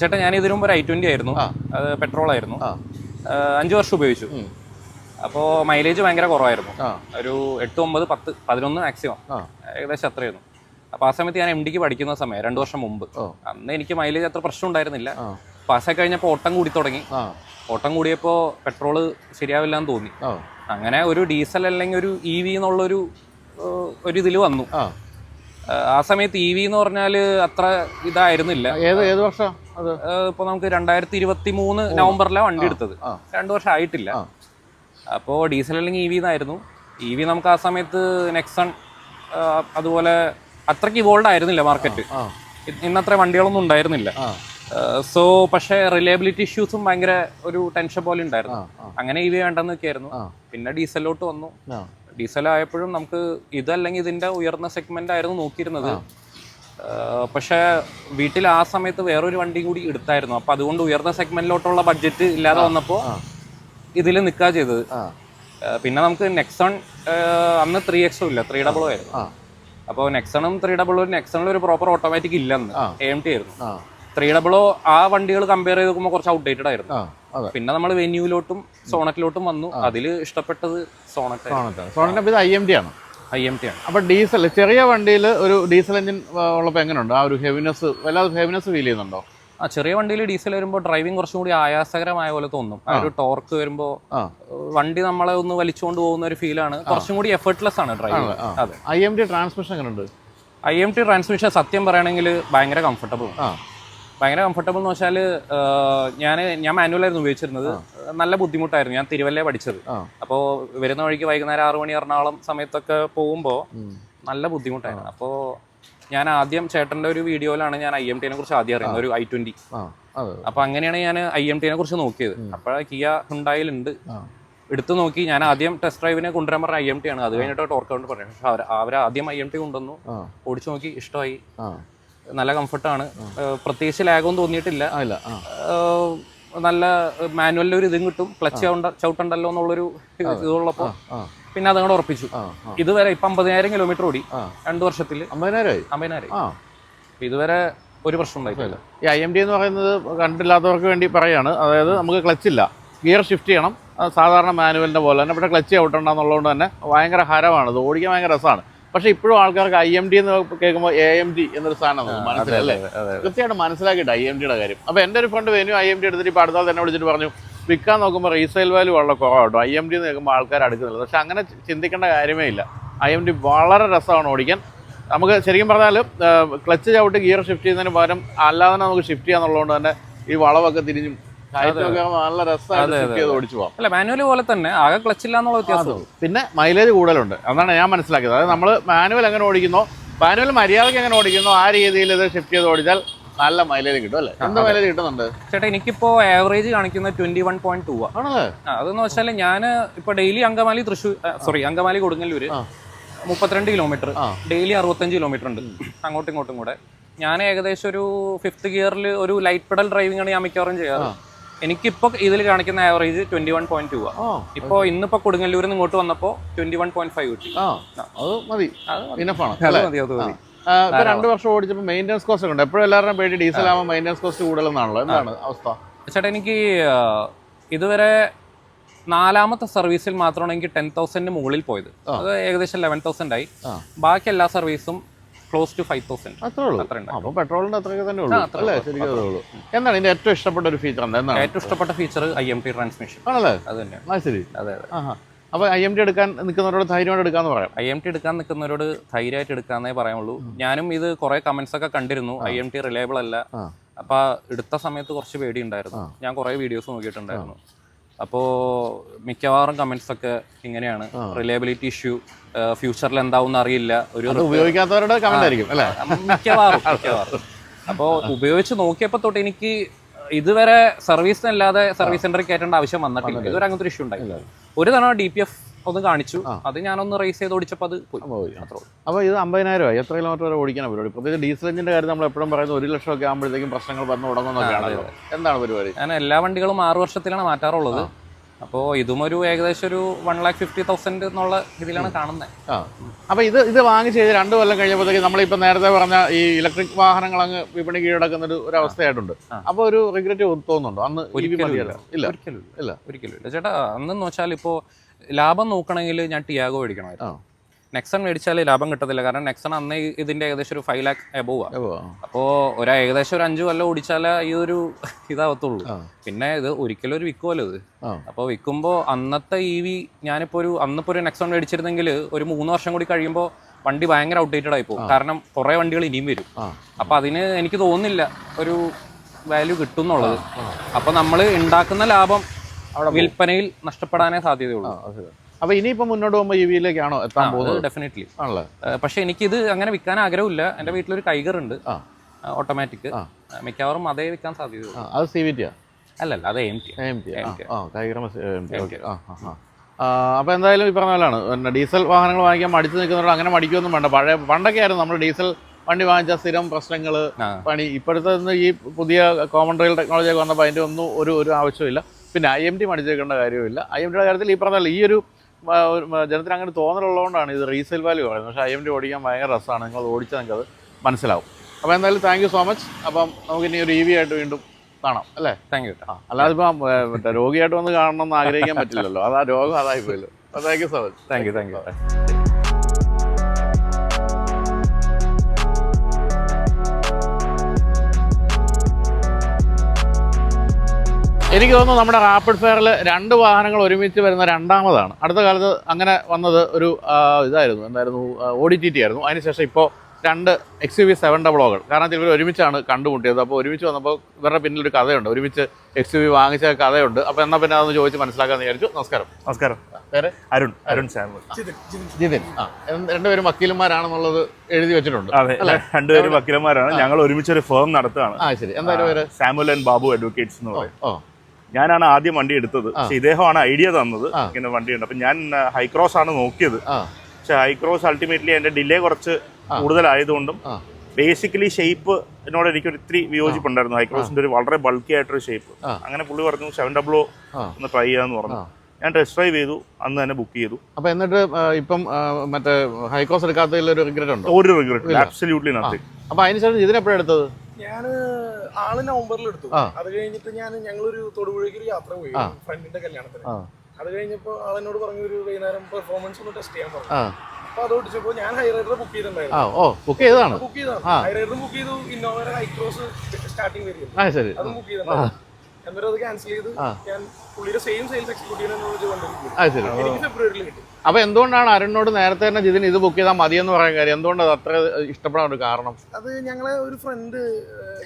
ചേട്ടാ ഞാൻ ഇതിനു മുമ്പ് ഒരു ഐ ട്വന്റി ആയിരുന്നു. അത് പെട്രോൾ ആയിരുന്നു. അഞ്ച് വർഷം ഉപയോഗിച്ചു. അപ്പോൾ മൈലേജ് ഭയങ്കര കുറവായിരുന്നു. ഒരു എട്ട് ഒമ്പത് പത്ത് പതിനൊന്ന് മാക്സിമം ഏകദേശം അത്രയായിരുന്നു. അപ്പോൾ ആ സമയത്ത് ഞാൻ എം ഡിക്ക് പഠിക്കുന്ന സമയം രണ്ട് വർഷം മുമ്പ്. അന്ന് എനിക്ക് മൈലേജ് അത്ര പ്രശ്നം ഉണ്ടായിരുന്നില്ല. പാസ്സായി കഴിഞ്ഞപ്പോൾ ഓട്ടം കൂടി തുടങ്ങി. ഓട്ടം കൂടിയപ്പോൾ പെട്രോൾ ശരിയാവില്ല എന്ന് തോന്നി. അങ്ങനെ ഒരു ഡീസൽ അല്ലെങ്കിൽ ഒരു ഇ വി എന്നുള്ളൊരു ഒരു ഇതിൽ വന്നു. ആ. സമയത്ത് ഇ വി എന്ന് പറഞ്ഞാൽ അത്ര ഇതായിരുന്നില്ല. ഏത് ഏത് വർഷം ഇപ്പൊ നമുക്ക് രണ്ടായിരത്തി ഇരുപത്തി മൂന്ന് നവംബറിലാണ് വണ്ടി എടുത്തത്. രണ്ടു വർഷം ആയിട്ടില്ല. അപ്പോൾ ഡീസൽ അല്ലെങ്കിൽ ഇ വി എന്നായിരുന്നു. ഇ വി നമുക്ക് ആ സമയത്ത് നെക്സൺ അതുപോലെ അത്രയ്ക്ക് ഇവോൾഡ് ആയിരുന്നില്ല മാർക്കറ്റ് ഇന്നത്ര വണ്ടികളൊന്നും ഉണ്ടായിരുന്നില്ല. സോ പക്ഷേ റിലയബിലിറ്റി ഇഷ്യൂസും ഭയങ്കര ഒരു ടെൻഷൻ പോലെ ഉണ്ടായിരുന്നു. അങ്ങനെ ഇവ വേണ്ടെന്ന് നിൽക്കായിരുന്നു പിന്നെ ഡീസലിലോട്ട് വന്നു. ഡീസൽ ആയപ്പോഴും നമുക്ക് ഇതല്ലെങ്കിൽ ഇതിന്റെ ഉയർന്ന സെഗ്മെന്റ് ആയിരുന്നു നോക്കിയിരുന്നത്. പക്ഷേ വീട്ടിൽ ആ സമയത്ത് വേറൊരു വണ്ടി കൂടി എടുത്തായിരുന്നു. അപ്പൊ അതുകൊണ്ട് ഉയർന്ന സെഗ്മെന്റിലോട്ടുള്ള ബഡ്ജറ്റ് ഇല്ലാതെ വന്നപ്പോൾ. ഇതിൽ നിൽക്കുക ചെയ്തത്. പിന്നെ നമുക്ക് നെക്സോൺ അന്ന് ത്രീ എക്സോ ഇല്ല. ത്രീ ഡബിളോ ആയിരുന്നു. അപ്പോൾ നെക്സണും ത്രീ ഡബിൾ നെക്സണിൽ ഒരു പ്രോപ്പർ ഓട്ടോമാറ്റിക് ഇല്ലെന്ന്. എ എം ടി ആയിരുന്നു. ത്രീ ഡബിൾ ആ വണ്ടികൾ കമ്പയർ ചെയ്ത് നോക്കുമ്പോൾ കുറച്ച് ഔട്ട്ഡേറ്റഡ് ആയിരുന്നു. പിന്നെ നമ്മൾ വെന്യൂലോട്ടും സോണറ്റിലോട്ടും വന്നു. അതിൽ ഇഷ്ടപ്പെട്ടത് Sonet Sonet I M T ആണ്. ഐ എം ടി ആണ്. അപ്പോൾ ഡീസൽ ചെറിയ വണ്ടിയിൽ ഒരു ഡീസൽ എഞ്ചിൻ ഉള്ളപ്പോൾ എങ്ങനെയുണ്ട് ആ ഒരു ഹെവിനെസ് വല്ലാതെ ഹെവിനെസ് ഫീൽ ചെയ്യുന്നുണ്ടോ? ആ ചെറിയ വണ്ടിയിൽ ഡീസൽ വരുമ്പോൾ ഡ്രൈവിംഗ് കുറച്ചും കൂടി ആയാസകരമായ പോലെ തോന്നും. ആ ഒരു ടോർക്ക് വരുമ്പോൾ വണ്ടി നമ്മളെ ഒന്ന് വലിച്ചുകൊണ്ട് പോകുന്ന ഒരു ഫീലാണ് കുറച്ചും കൂടി എഫേർട്ട്ലെസ് ആണ് ഡ്രൈവിംഗ് അതെ. ഐ എം ടി ട്രാൻസ്മിഷൻ എങ്ങനെയുണ്ട് ഐ എം ടി ട്രാൻസ്മിഷൻ സത്യം പറയുകയാണെങ്കിൽ ഭയങ്കര കംഫർട്ടബിൾ ഭയങ്കര കംഫർട്ടബിൾ എന്ന് വെച്ചാൽ ഞാൻ ഞാൻ മാനുവലായിരുന്നു ഉപയോഗിച്ചിരുന്നത്. നല്ല ബുദ്ധിമുട്ടായിരുന്നു. ഞാൻ തിരുവല്ലേ പഠിച്ചത്. അപ്പോൾ വരുന്ന വഴിക്ക് വൈകുന്നേരം ആറു മണി എറണാകുളം സമയത്തൊക്കെ പോകുമ്പോൾ നല്ല ബുദ്ധിമുട്ടായിരുന്നു. അപ്പോൾ ഞാൻ ആദ്യം ചേട്ടന്റെ ഒരു വീഡിയോയിലാണ് ഞാൻ ഐ എം ടിനെ കുറിച്ച് ആദ്യം അറിയുന്നത് ഒരു ഐ ട്വന്റി. അപ്പൊ അങ്ങനെയാണ് ഞാൻ ഐ എം ടിനെ കുറിച്ച് നോക്കിയത്. അപ്പോൾ കിയ ഹുണ്ടായിലുണ്ട് എടുത്തു നോക്കി ഞാൻ ആദ്യം ടെസ്റ്റ് ഡ്രൈവിനെ കൊണ്ടുവരാൻ പറഞ്ഞ ഐ എം ടി ആണ്. അത് കഴിഞ്ഞിട്ട് ടോർക്ക് ഔട്ട് പറഞ്ഞു. പക്ഷെ അവർ അവർ ആദ്യം ഐ എം ടി കൊണ്ടുവന്നു. ഓടിച്ചു നോക്കി ഇഷ്ടമായി. നല്ല കംഫർട്ടാണ്. പ്രത്യേകിച്ച് ലാഗൊന്നും തോന്നിയിട്ടില്ല. നല്ല മാനുവലിൽ ഒരു ഇതും കിട്ടും. ക്ലച്ച് ചവിട്ടണ്ടല്ലോ എന്നുള്ളൊരു ഇതുള്ളപ്പോൾ പിന്നെ അതങ്ങോട് ഉറപ്പിച്ചു. ഇതുവരെ ഇപ്പം അമ്പതിനായിരം കിലോമീറ്റർ ഓടി. രണ്ടു വർഷത്തിൽ അമ്പതിനായിരം ഇതുവരെ ഒരു പ്രശ്നം ഉണ്ടായിട്ടില്ല. ഈ ഐ എം ഡി എന്ന് പറയുന്നത് കണ്ടില്ലാത്തവർക്ക് വേണ്ടി പറയാണ്. അതായത് നമുക്ക് ക്ലച്ച് ഇല്ല. ഗിയർ ഷിഫ്റ്റ് ചെയ്യണം. സാധാരണ മാനുവലിന്റെ പോലെ തന്നെ. പക്ഷേ ക്ലച്ച് ഔട്ട് ഔട്ടുണ്ടെന്നുള്ളതുകൊണ്ട് തന്നെ ഭയങ്കര ഹരമാണ്. ഇത് ഓടിക്കാൻ ഭയങ്കര രസമാണ്. പക്ഷെ ഇപ്പോഴും ആൾക്കാർക്ക് ഐ എം ഡി എന്ന് കേൾക്കുമ്പോൾ എ എം ഡി എന്നൊരു സാധനം മനസ്സിലല്ലേ കൃത്യമായിട്ട് മനസ്സിലാക്കിയിട്ട് ഐ എം ഡിയുടെ കാര്യം. അപ്പോൾ എന്റെ ഒരു friend Venu I M D എടുത്തിട്ട് ഇപ്പോൾ അടുത്താൽ തന്നെ വിളിച്ചിട്ട് പറഞ്ഞു വിൽക്കാൻ നോക്കുമ്പോൾ റീസെയിൽ വാല്യൂ വളരെ കുറവാട്ടോ. ഐ എം ഡി എന്ന് കേൾക്കുമ്പോൾ ആൾക്കാർ അടുക്കുന്നില്ല. പക്ഷേ അങ്ങനെ ചിന്തിക്കേണ്ട കാര്യമേ ഇല്ല. ഐ എം ഡി വളരെ രസമാണ് ഓടിക്കാൻ. നമുക്ക് ശരിക്കും പറഞ്ഞാൽ ക്ലച്ച് ചവിട്ട് ഗിയർ ഷിഫ്റ്റ് ചെയ്യുന്നതിന് പകരം അല്ലാതെ തന്നെ നമുക്ക് ഷിഫ്റ്റ് ചെയ്യാന്നുള്ളതുകൊണ്ട് തന്നെ ഈ വളവൊക്കെ തിരിഞ്ഞും നല്ല രസമാണ് ഓടിച്ചു പോകാം അല്ല മാനുവൽ പോലെ തന്നെ ആകെ ക്ലച്ച് ഇല്ല എന്നുള്ള വ്യത്യാസം പിന്നെ മൈലേജ് കൂടുതലുണ്ട്. അതാണ് ഞാൻ മനസ്സിലാക്കിയത്. അതായത് നമ്മൾ മാനുവൽ എങ്ങനെ ഓടിക്കുന്നോ മാനുവൽ മര്യാദയ്ക്ക് എങ്ങനെ ഓടിക്കുന്നോ ആ രീതിയിൽ ഇത് ഷിഫ്റ്റ് ചെയ്ത് ഓടിച്ചാൽ നല്ല മൈലേജ് കിട്ടും അല്ലേ? എന്താ മൈലേജ് കിട്ടുന്നുണ്ട്? ചേട്ടാ എനിക്കിപ്പോ ആവറേജ് കാണിക്കുന്ന ട്വന്റി വൺ പോയിന്റ് ടു ആണല്ലേ? അതെന്ന് വെച്ചാൽ ഞാൻ ഇപ്പൊ ഡെയിലി അങ്കമാലി തൃശൂർ സോറി അങ്കമാലി കൊടുങ്ങല്ലൂര്. മുപ്പത്തിരണ്ട് കിലോമീറ്റർ ഡെയിലി അറുപത്തഞ്ച് കിലോമീറ്റർ ഉണ്ട്. അങ്ങോട്ടും ഇങ്ങോട്ടും കൂടെ. ഞാൻ ഏകദേശം ഒരു ഫിഫ്ത്ത് ഗിയറിൽ ഒരു ലൈറ്റ് പെഡൽ ഡ്രൈവിംഗ് ആണ് ഞാൻ മിക്കവാറും ചെയ്യാറ്. എനിക്കിപ്പോ ഇതിൽ കാണിക്കുന്ന average twenty one point two ആ ഇപ്പോ ഇന്നിപ്പോ കൊടുങ്ങല്ലൂരിൽ നിന്ന് ഇങ്ങോട്ട് വന്നപ്പോ ട്വന്റി വൺ പോയിന്റ് ഫൈവ് കിട്ടി. ആ അത് മതി. അത് മതി. അത് മതി ഇപ്പൊ രണ്ട് വർഷം ഓടിച്ചപ്പോൾ മെയിന്റെനൻസ് കോസ്റ്റ് ഉണ്ട്. എപ്പോഴും എല്ലാവരുടെയും പേടി ഡീസൽ ആകുമ്പോൾ മെയിന്റെനൻസ് കോസ്റ്റ് കൂടുതലെന്നാണല്ലോ. എന്താണ് അവസ്ഥ? ചേട്ടാ എനിക്ക് ഇതുവരെ നാലാമത്തെ സർവീസിൽ മാത്രമാണ് എനിക്ക് ടെൻ തൗസൻഡിന് മുകളിൽ പോയത്. അത് ഏകദേശം ലെവൻ തൗസൻഡ് ആയി. ബാക്കി എല്ലാ സർവീസും ക്ലോസ് ടു ഫൈവ് തൗസൻഡ് അപ്പോൾ പെട്രോളിന്റെ അത്രയൊക്കെ തന്നെ ഉള്ളൂ. അല്ലേ? ശരിക്കും എന്താണ് ഇതിന്റെ ഏറ്റവും ഇഷ്ടപ്പെട്ട ഒരു ഫീച്ചർ എന്താ എന്താണ്? ഏറ്റവും ഇഷ്ടപ്പെട്ട feature I M T transmission ആണല്ലേ? അത് തന്നെ ശരി. അതെ അതെ. അപ്പോൾ ഐ എം ടി എടുക്കാൻ നിൽക്കുന്നവരോട് ധൈര്യമായിട്ട് എടുക്കാന്ന് പറയാം. ഐ എം ടി എടുക്കാൻ നിൽക്കുന്നവരോട് ധൈര്യമായിട്ട് എടുക്കാന്നേ പറയാനുള്ളൂ ഞാനും ഇത് കുറെ കമന്റ്സ് ഒക്കെ കണ്ടിരുന്നു. ഐ എം ടി റിലയബിൾ അല്ല. അപ്പൊ എടുത്ത സമയത്ത് കുറച്ച് പേടി ഉണ്ടായിരുന്നു ഞാൻ കുറെ വീഡിയോസ് നോക്കിയിട്ടുണ്ടായിരുന്നു. അപ്പോൾ മിക്കവാറും കമന്റ്സ് ഒക്കെ ഇങ്ങനെയാണ്. റിലയബിലിറ്റി ഇഷ്യൂ ഫ്യൂച്ചറിൽ എന്താവും അറിയില്ല. ഒരു ഉപയോഗിക്കാത്തവരുടെ കമന്റ് ആയിരിക്കും അല്ലേ? മിക്കവാറും മിക്കവാറും. അപ്പോൾ ഉപയോഗിച്ച് നോക്കിയപ്പോൾ തൊട്ട് എനിക്ക് ഇതുവരെ സർവീസിനല്ലാതെ സർവീസ് സെന്ററിൽ കയറ്റേണ്ട ആവശ്യം വന്നിട്ടില്ല. ഇതുവരെ അങ്ങനത്തെ ഒരു ഇഷ്യൂ ഉണ്ടായില്ല ഒരു തവണ ഡി പി എഫ് ഒന്ന് കാണിച്ചു. അത് ഞാനൊന്ന് റേസ് ചെയ്ത് ഓടിച്ചപ്പോൾ അത് പോയി. അപ്പോൾ ഇത് അമ്പതിനായിരം ആയി എത്ര കിലോമീറ്റർ വരെ ഓടിക്കണം പരിപാടി? പ്രത്യേകിച്ച് ഡീസൽ എഞ്ചിന്റെ കാര്യം നമ്മൾ എപ്പോഴും പറയുന്നത് ഒരു ലക്ഷം ഒക്കെ ആകുമ്പോഴത്തേക്കും പ്രശ്നങ്ങൾ വന്നു തുടങ്ങുന്നൊക്കെയാണല്ലോ. എന്താണ് പരിപാടി? ഞാൻ എല്ലാ വണ്ടികളും ആറ് വർഷത്തിലാണ് മാറ്റാറുള്ളത്. അപ്പോൾ ഇതും ഒരു ഏകദേശം ഒരു വൺ ലാക്ക് ഫിഫ്റ്റി തൗസൻഡ് എന്നുള്ള ഇതിലാണ് കാണുന്നത്. അപ്പൊ അപ്പോൾ ഇത് ഇത് വാങ്ങിച്ച് കഴിഞ്ഞ് രണ്ട് കൊല്ലം കഴിഞ്ഞപ്പോഴത്തേക്ക് നമ്മളിപ്പോൾ നേരത്തെ പറഞ്ഞ ഈ ഇലക്ട്രിക് വാഹനങ്ങൾ അങ്ങ് വിപണി കീഴടക്കുന്ന ഒരു ഒരു അവസ്ഥയായിട്ടുണ്ട് അപ്പോൾ ഒരു റിഗ്രറ്റ് തോന്നുന്നുണ്ടോ? അന്ന് ഇ ഇല്ല. ഒരിക്കലും ഇല്ല. ഇല്ല. ഒരിക്കലും ഇല്ല. ചേട്ടാ അന്ന് വെച്ചാൽ ഇപ്പോ ലാഭം നോക്കണമെങ്കിൽ ഞാൻ ടിയാഗോ മേടിക്കണമായിരുന്നു. നെക്സൺ മേടിച്ചാൽ ലാഭം കിട്ടത്തില്ല. കാരണം നെക്സൺ അന്ന് ഇതിന്റെ ഏകദേശം ഒരു ഫൈവ് ലാക്ക് എബോവ് അപ്പോൾ ഒരു ഏകദേശം ഒരു അഞ്ചു കൊല്ലം ഓടിച്ചാലേ ഈ ഒരു ഇതാവത്തുള്ളൂ. പിന്നെ ഇത് ഒരിക്കലും ഒരു വിൽക്കുമല്ലോ ഇത്. അപ്പൊ അപ്പോൾ വിൽക്കുമ്പോൾ അന്നത്തെ ഇ വി ഞാനിപ്പോൾ ഒരു അന്നിപ്പോൾ ഒരു നെക്സൺ മേടിച്ചിരുന്നെങ്കിൽ ഒരു മൂന്ന് വർഷം കൂടി കഴിയുമ്പോൾ വണ്ടി ഭയങ്കര ഔട്ട്ഡേറ്റഡ് ആയി പോകും കാരണം കുറേ വണ്ടികൾ ഇനിയും വരും. അപ്പൊ അപ്പോൾ അതിന് എനിക്ക് തോന്നുന്നില്ല ഒരു വാല്യൂ കിട്ടും എന്നുള്ളത് അപ്പോൾ നമ്മൾ ഉണ്ടാക്കുന്ന ലാഭം വിൽപ്പനയിൽ നഷ്ടപ്പെടാനേ സാധ്യതയുള്ളൂ. ആ ഇനിയിപ്പോ മുന്നോട്ട് പോകുമ്പോൾ ഇ വിയിലേക്കാണോ എത്താൻ പോകുന്നത്? ഡെഫിനറ്റ്ലി ആണല്ലോ? പക്ഷേ എനിക്കിത് അങ്ങനെ വിൽക്കാൻ ആഗ്രഹമില്ല. എന്റെ വീട്ടിലൊരു കൈഗർ ഉണ്ട്. ഓട്ടോമാറ്റിക്. മിക്കവാറും അതേ വിൽക്കാൻ സാധ്യത അത് സി വി ടി അല്ലല്ല അത് എം ടി. എം ടി അപ്പോൾ എന്തായാലും ഈ പറഞ്ഞ പോലെയാണ്. ഡീസൽ വാഹനങ്ങൾ വാങ്ങിക്കാൻ മടിച്ചു നിൽക്കുന്നവരോട് അങ്ങനെ മടിക്കൊന്നും വേണ്ട. പഴയ പണ്ടൊക്കെ ആയിരുന്നു നമ്മൾ ഡീസൽ വണ്ടി വാങ്ങിച്ച സ്ഥിരം പ്രശ്നങ്ങൾ. പണി. ഇപ്പോഴത്തെ ഈ പുതിയ കോമൺ റെയിൽ ടെക്നോളജി ഒക്കെ വന്നപ്പോൾ അതിന്റെ ഒന്നും ഒരു ഒരു ആവശ്യമില്ല പിന്നെ ഐ എം ടി മടിച്ചേക്കേണ്ട കാര്യമില്ല ഐ എം ടിയുടെ കാര്യത്തിൽ ഈ പറഞ്ഞ ഈ ഒരു ജനത്തിന് അങ്ങനെ തോന്നലുള്ളതുകൊണ്ടാണ് ഇത് റീസെയിൽ വാല്യൂ പറയുന്നത് പക്ഷേ ഐ എം ഡി ഓടിക്കാൻ ഭയങ്കര രസമാണ്. നിങ്ങൾ ഓടിച്ചാൽ നിങ്ങൾക്ക് അത് മനസ്സിലാവും. അപ്പോൾ എന്തായാലും താങ്ക് യു സോ മച്ച് അപ്പം നമുക്ക് ഇനി ഒരു ഇ വി ആയിട്ട് വീണ്ടും കാണാം അല്ലേ? താങ്ക് യു ആ അല്ലാതെ ഇപ്പം മറ്റേ രോഗിയായിട്ട് വന്ന് കാണണം എന്ന് ആഗ്രഹിക്കാൻ പറ്റില്ലല്ലോ. അതാ രോഗം അതായി പോയല്ലോ. അപ്പോൾ thank you so much thank you thank you എനിക്ക് തോന്നുന്നു നമ്മുടെ റാപ്പിഡ് ഫയറിൽ രണ്ട് വാഹനങ്ങൾ ഒരുമിച്ച് വരുന്ന രണ്ടാമതാണ്. അടുത്ത കാലത്ത് അങ്ങനെ വന്നത് ഒരു ഇതായിരുന്നു. എന്തായിരുന്നു? ഓടി ടി ടി ആയിരുന്നു. അതിനുശേഷം ഇപ്പോൾ രണ്ട് എക്സ് യു വി സെവൻ ഡബിളോകൾ കാരണം ഇവർ ഒരുമിച്ചാണ് കണ്ടുമുട്ടിയത്. അപ്പോൾ ഒരുമിച്ച് വന്നപ്പോൾ ഇവരുടെ പിന്നിൽ ഒരു കഥയുണ്ട്. ഒരുമിച്ച് എക്സ് യു വി വാങ്ങിച്ച കഥയുണ്ട്. അപ്പോൾ എന്നാൽ പിന്നെ അതൊന്ന് ചോദിച്ച് മനസ്സിലാക്കാമെന്ന് വിചാരിച്ചു. നമസ്കാരം. നമസ്കാരം. പേര്? അരുൺ. അരുൺ. ജിതിൻ. ആ രണ്ടുപേരും വക്കീലന്മാരാണെന്നുള്ളത് എഴുതി വെച്ചിട്ടുണ്ട്. അതെ. രണ്ടുപേരും വക്കീലന്മാരാണ്. ഞങ്ങൾ ഒരുമിച്ച് ഒരു ഫേം നടത്തുകയാണ്. ആ ശരി. എന്തായാലും സാമുൽ ആൻഡ് ബാബു അഡ്വക്കേറ്റ്സ് എന്ന് പറയും. ഓ. ഞാനാണ് ആദ്യം വണ്ടി എടുത്തത്. പക്ഷെ ഇദ്ദേഹമാണ് ഐഡിയ തന്നത് ഇങ്ങനെ വണ്ടി ഉണ്ട്. അപ്പൊ ഞാൻ ഹൈക്രോസ് ആണ് നോക്കിയത്. പക്ഷേ ഹൈക്രോസ് അൾട്ടിമേറ്റ്ലി എന്റെ ഡിലേ കുറച്ച് കൂടുതലായതുകൊണ്ടും ബേസിക്കലി ഷേപ്പ് എന്നോട് എനിക്ക് ഒരു ഇത്തിരി വിയോജിപ്പുണ്ടായിരുന്നു. ഹൈക്രോസിന്റെ ഒരു വളരെ ബൾക്കി ആയിട്ടൊരു ഷേപ്പ് അങ്ങനെ പുള്ളി പറഞ്ഞു സെവൻ ഡബ്ലോ ആ. ഒന്ന് ട്രൈ ചെയ്യാന്ന് പറഞ്ഞു. ഞാൻ ടെസ്റ്റ് ഡ്രൈവ് ചെയ്തു. അന്ന് തന്നെ ബുക്ക് ചെയ്തു. അപ്പോൾ എന്നിട്ട് ഇപ്പം മറ്റേ ഹൈക്കോസ് എടുക്കാത്തതിൽ ഒരു റിഗ്രറ്റ് ഉണ്ട്? ഒരു റിഗ്രറ്റ് ആബ്സല്യൂട്ട്ലി നത്തിങ് അപ്പോൾ അതിനുശേഷം ഇതിനെപ്പോഴെടുത്തത് എടുത്തത്? ഞാൻ ആൾ നവംബറിൽ എടുത്തു. അത് കഴിഞ്ഞിട്ട് ഞാൻ ഞങ്ങളൊരു തൊടുപുഴയ്ക്ക് ഒരു യാത്ര പോയി ഫ്രണ്ടിന്റെ കല്യാണത്തിന്. അത് കഴിഞ്ഞപ്പോ ആളെന്നോട് പറഞ്ഞു ഒരു വൈകുന്നേരം പെർഫോമൻസ് ഒന്ന് ടെസ്റ്റ് ചെയ്യാൻ പറഞ്ഞു. അപ്പൊ അത് ഓടിച്ചപ്പോ ഞാൻ ഹൈറൈഡർ ബുക്ക് ചെയ്തിട്ടുണ്ടായിരുന്നു. ബുക്ക് ചെയ്തതാണ്. ബുക്ക് ചെയ്തതാണ്. ഹൈറൈഡറും ബുക്ക് ചെയ്തു ഇന്നോവയുടെ ഹൈക്രോസ് സ്റ്റാർട്ടിംഗ് വരും ആ ശരി. അതും ബുക്ക് ചെയ്തിട്ടുണ്ടായിരുന്നു. എന്നിട്ട് അത് ക്യാൻസൽ ചെയ്ത് ഞാൻ പുള്ളിയുടെ സെയിം സെയിൽസ് എക്സിക്യൂട്ടീവ് എനിക്ക് ഫെബ്രുവരിയിൽ കിട്ടി. അപ്പോൾ എന്തുകൊണ്ടാണ് അരുണിനോട് നേരത്തെ തന്നെ ജിതിൻ ഇത് ബുക്ക് ചെയ്താൽ മതിയെന്ന് പറയാൻ കാര്യം? എന്തുകൊണ്ട് അത് അത്ര ഇഷ്ടപ്പെടാൻ ഒരു കാരണം? അത് ഞങ്ങളെ ഒരു ഫ്രണ്ട്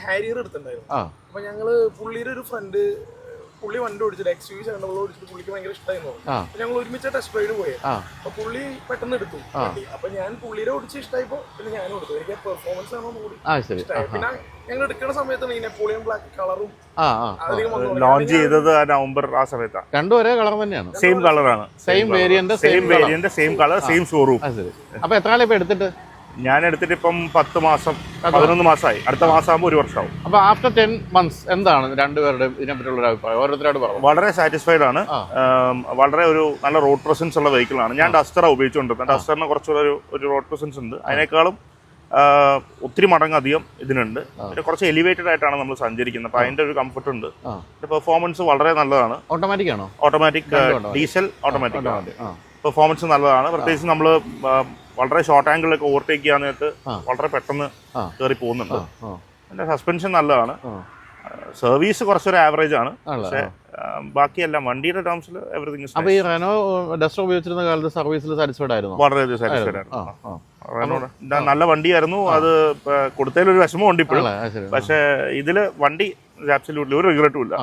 ഹാരിയർ എടുത്തിട്ടുണ്ടായിരുന്നു. അപ്പോൾ അപ്പൊ ഞങ്ങൾ പുള്ളിയുടെ ഒരു ഫ്രണ്ട് പുള്ളി വണ്ടി ഓടിച്ചിട്ട് എക്സ് യു ഡബിൾ ഓടിച്ചിട്ട് പുള്ളിക്ക് ഭയങ്കര ഇഷ്ടമായിരുന്നു അപ്പൊ ഞങ്ങൾ ഒരുമിച്ച് ടെസ്റ്റ് റൈഡ് പോയത് അപ്പൊ പുള്ളി പെട്ടെന്ന് എടുത്തു. അപ്പൊ ഞാൻ പുള്ളിയുടെ ഓടിച്ച് ഇഷ്ടമായപ്പോ പിന്നെ ഞാനും എടുത്തു. എനിക്ക് പെർഫോമൻസ് ആണോ കൂടി ഇഷ്ടമായി പിന്നെ ഞങ്ങൾ എടുക്കുന്ന സമയത്താണ് ഈ നെപ്പോളിയൻ ബ്ലാക്ക് കളറും ആ ആ. അധികം വന്നു തുടങ്ങി. ലോഞ്ച് ചെയ്തത് ആ നവംബർ ആ സമയത്താണ് രണ്ടും ഒരേ കളർ തന്നെയാണ്. സെയിം കളറാണ് same variant same same colour variant same colour same showroom ശരി. അപ്പോൾ എത്ര കാലം ഇപ്പൊ എടുത്തിട്ട്? ഞാൻ എടുത്തിട്ട് ഇപ്പം പത്ത് മാസം പതിനൊന്ന് മാസമായി. അടുത്ത മാസം ആകുമ്പോൾ ഒരു വർഷമാവും. അപ്പോൾ ആഫ്റ്റർ ടെൻ മന്ത്സ് എന്താണ് രണ്ടുപേരുടെയും ഇതിനെപ്പറ്റിയുള്ള ഒരു അഭിപ്രായം? ഓരോരുത്തരോട് പറഞ്ഞു വളരെ സാറ്റിസ്ഫൈഡ് ആണ്. ആ. വളരെ ഒരു നല്ല റോഡ് പ്രസൻസ് ഉള്ള വെഹിക്കിൾ ആണ്. ഞാൻ ഡസ്റ്ററാണ് ഉപയോഗിച്ചുകൊണ്ടിരുന്നത്. ഡസ്റ്ററിന് കുറച്ചുകൂടെ ഒരു ഒരു റോഡ് പ്രസൻസ് ഉണ്ട്. അതിനേക്കാളും ഒത്തിരി മടങ്ങധികം ഇതിനുണ്ട്. പിന്നെ കുറച്ച് എലിവേറ്റഡ് ആയിട്ടാണ് നമ്മൾ സഞ്ചരിക്കുന്നത്. അപ്പോൾ അതിന്റെ ഒരു കംഫർട്ട് ഉണ്ട്. പെർഫോമൻസ് വളരെ നല്ലതാണ്. ഓട്ടോമാറ്റിക് ആണോ? ഓട്ടോമാറ്റിക്. ഡീസൽ ഓട്ടോമാറ്റിക് പെർഫോമൻസ് നല്ലതാണ്. പ്രത്യേകിച്ച് നമ്മൾ വളരെ ഷോർട്ട് ആംഗിളിലൊക്കെ ഓവർടേക്ക് ചെയ്യാൻ നേരത്ത്. വളരെ പെട്ടെന്ന് കയറി പോകുന്നുണ്ട്. പിന്നെ സസ്പെൻഷൻ നല്ലതാണ്. സർവീസ് കുറച്ചൊരു ആവറേജ് ആണ്. പക്ഷേ ബാക്കിയെല്ലാം വണ്ടിയുടെ ടേംസിൽ എവറിങ് അപ്പോൾ ഈ റെനോ ഡസ്റ്റർ ഉപയോഗിച്ചിരുന്ന കാലത്ത് സർവീസിൽ സാറ്റിസ്ഫൈഡ് ആയിരുന്നു? വളരെ സാറ്റിസ്ഫൈഡ് ആണ് ആ ആ. നല്ല വണ്ടിയായിരുന്നു. അത് കൊടുത്തതിലൊരു വിഷമമുണ്ട് ഇപ്പോഴും? പക്ഷെ ഇതിൽ വണ്ടി ആബ്സല്യൂട്ട്ലി ഒരു റിഗ്രറ്റും ഇല്ല.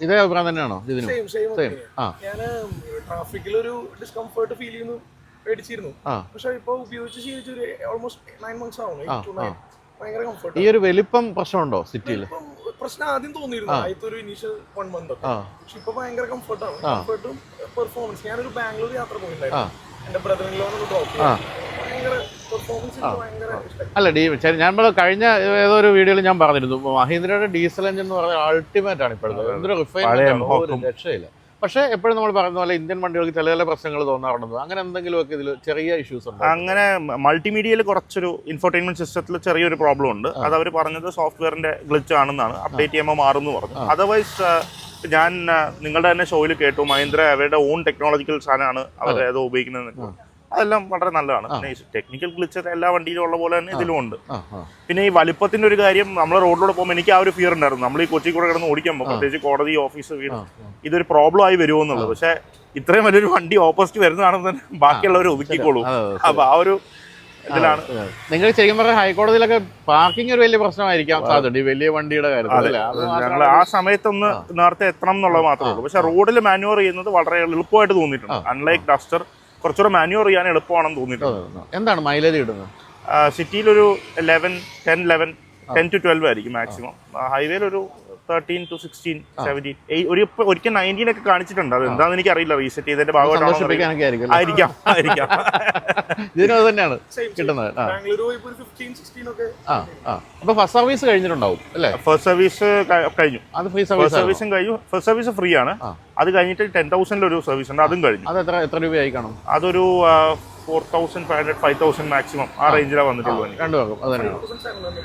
ഇതേ അഭിപ്രായം തന്നെയാണോ ഇതിന്? സെയിം ആ. ഞാൻ ട്രാഫിക്കിൽ ഒരു ഡിസ്കംഫർട്ട് ഫീൽ ചെയ്യുന്നു മേടിച്ചിരുന്നു പക്ഷെ ഇപ്പൊ ഉപയോഗിച്ച് ശീലിച്ച് ഒരു ഓൾമോസ്റ്റ് നയൻ മന്ത്സ് ആവുന്നു ഭയങ്കര കംഫർട്ട് ഈ ഒരു വലിപ്പം പ്രശ്നമുണ്ടോ സിറ്റിയിൽ? പ്രശ്നം ആദ്യം തോന്നിയിരുന്നു. ആദ്യത്തെ ഒരു ഇനീഷ്യൽ വൺ മന്ത് പക്ഷെ ഇപ്പൊ ഭയങ്കര കംഫർട്ടാണ്. കംഫർട്ടും പെർഫോമൻസ് ഞാനൊരു ബാംഗ്ലൂർ യാത്ര. പോയിട്ടുണ്ടായിരുന്നു. എന്റെ ബ്രദറിലൊന്ന് ഡ്രോപ്പ് ആ. ഭയങ്കര പെർഫോമൻസ് ഭയങ്കര ഇഷ്ടമായി. അല്ല ഡീ ശരി ഞാൻ കഴിഞ്ഞ ഏതോ ഒരു വീഡിയോയിൽ ഞാൻ പറഞ്ഞിരുന്നു. മഹീന്ദ്രയുടെ ഡീസൽ എഞ്ചിൻ എന്ന് പറഞ്ഞാൽ അൾട്ടിമേറ്റ് ആണ് ഇപ്പോഴത്തെ. എന്തൊരു റിഫൈൻമെന്റ് ഒരു രക്ഷയില്ല. പക്ഷേ എപ്പോഴും നമ്മൾ പറയുന്ന പോലെ ഇന്ത്യൻ വണ്ടികൾക്ക് ചില ചില പ്രശ്നങ്ങൾ തോന്നാറുണ്ട്. അങ്ങനെ എന്തെങ്കിലുമൊക്കെ ഇതിൽ ചെറിയ ഇഷ്യൂസ് ഉണ്ട്? അങ്ങനെ മൾട്ടിമീഡിയയിൽ കുറച്ചൊരു ഇൻഫോർടൈൻമെന്റ് സിസ്റ്റത്തിൽ ചെറിയൊരു പ്രോബ്ലം ഉണ്ട്. അത് അവർ പറഞ്ഞത് സോഫ്റ്റ്വെയറിന്റെ ഗ്ലിച്ച് ആണെന്നാണ്. അപ്ഡേറ്റ് ചെയ്യുമ്പോൾ മാറും എന്ന് പറഞ്ഞു. അതർവൈസ് ഞാൻ നിങ്ങളുടെ തന്നെ ഷോയിൽ കേട്ടു. മഹീന്ദ്ര അവരുടെ ഓൺ ടെക്നോളജിക്കൽ സാധനമാണ് അവർ ഏതോ ഉപയോഗിക്കുന്നത് അതെല്ലാം വളരെ നല്ലതാണ്. പിന്നെ ടെക്നിക്കൽ ഗ്ലിച്ച് എല്ലാ വണ്ടിയിലും ഉള്ള പോലെ തന്നെ ഇതിലും ഉണ്ട്. പിന്നെ ഈ വലിപ്പത്തിന്റെ ഒരു കാര്യം നമ്മൾ റോഡിലൂടെ പോകുമ്പോൾ എനിക്ക് ആ ഒരു ഫിയർ ഉണ്ടായിരുന്നു. നമ്മൾ ഈ കൊച്ചി കൂടെ കിടന്ന് ഓടിക്കുമ്പോൾ പ്രത്യേകിച്ച് കോടതി ഓഫീസ് വീട് ഇതൊരു പ്രോബ്ലം ആയി വരുമോ എന്നുള്ളത് പക്ഷേ ഇത്രയും വലിയൊരു വണ്ടി ഓപ്പോസിറ്റ് വരുന്നതാണെന്ന് തന്നെ ബാക്കിയുള്ളവർ ഒതുക്കിക്കോളൂ. അപ്പൊ ആ ഒരു ഇതിലാണ്. നിങ്ങൾ ശരിക്കും പറഞ്ഞാൽ ഹൈക്കോടതിയിലൊക്കെ പാർക്കിംഗ് ഒരു വലിയ പ്രശ്നമായിരിക്കാം സാധ്യത ഈ വലിയ വണ്ടിയുടെ കാര്യത്തിൽ? ഞങ്ങൾ ആ സമയത്തൊന്ന് നേരത്തെ എത്തണം എന്നുള്ളത് മാത്രമേ ഉള്ളൂ. പക്ഷെ റോഡിൽ മാനുവർ ചെയ്യുന്നത് വളരെ എളുപ്പമായിട്ട് തോന്നിയിട്ടുണ്ട്. അൺലൈക്ക് ഡസ്റ്റർ കുറച്ചുകൂടെ മാനുവർ ചെയ്യാൻ എളുപ്പമാണെന്ന് തോന്നിയിട്ടുണ്ട്. എന്താണ് മൈലേജ് കിട്ടുന്നത് സിറ്റിയിൽ ഒരു eleven ten eleven ten to twelve ആയിരിക്കും മാക്സിമം ഹൈവേയിൽ ഒരു തേർട്ടീൻ ടു സിക്സ്റ്റീൻ സെവന്റീൻ ഒരു ഒരിക്കൽ നയന്റീൻ ഒക്കെ കാണിച്ചിട്ടുണ്ട്. അത് എന്താണെന്ന് എനിക്ക് അറിയില്ല റീസെറ്റ് ചെയ്തതിന്റെ ഭാഗമായിട്ടാണോ ആയിരിക്കും? ആയിരിക്കാം ആയിരിക്കാം. ഇതിനും തന്നെയാണ് കിട്ടുന്നത്. ആ. ഒരു ഫിഫ്റ്റീൻ സിക്സ്റ്റീൻ ഒക്കെ ആ ആ. അപ്പൊ ഫസ്റ്റ് സർവീസ് കഴിഞ്ഞിട്ടുണ്ടാവും അല്ലേ? ഫസ്റ്റ് സർവീസ് കഴിഞ്ഞു. അത് ഫ്രീ ഫസ്റ്റ് സർവീസ് സർവീസും കഴിഞ്ഞു. ഫസ്റ്റ് സർവീസ് ഫ്രീ ആണ് അത് കഴിഞ്ഞിട്ട് ടെൻ തൗസൻഡിൽ ഒരു സർവീസ് ഉണ്ട്. അതും കഴിഞ്ഞു. അത് എത്ര എത്ര രൂപയായി കാണും? അതൊരു four thousand five hundred five thousand maximum ആ റേഞ്ചിലാണ് വന്നിട്ടുള്ളൂ രണ്ടു രണ്ടുപേർക്കും അത് തന്നെയാണ്.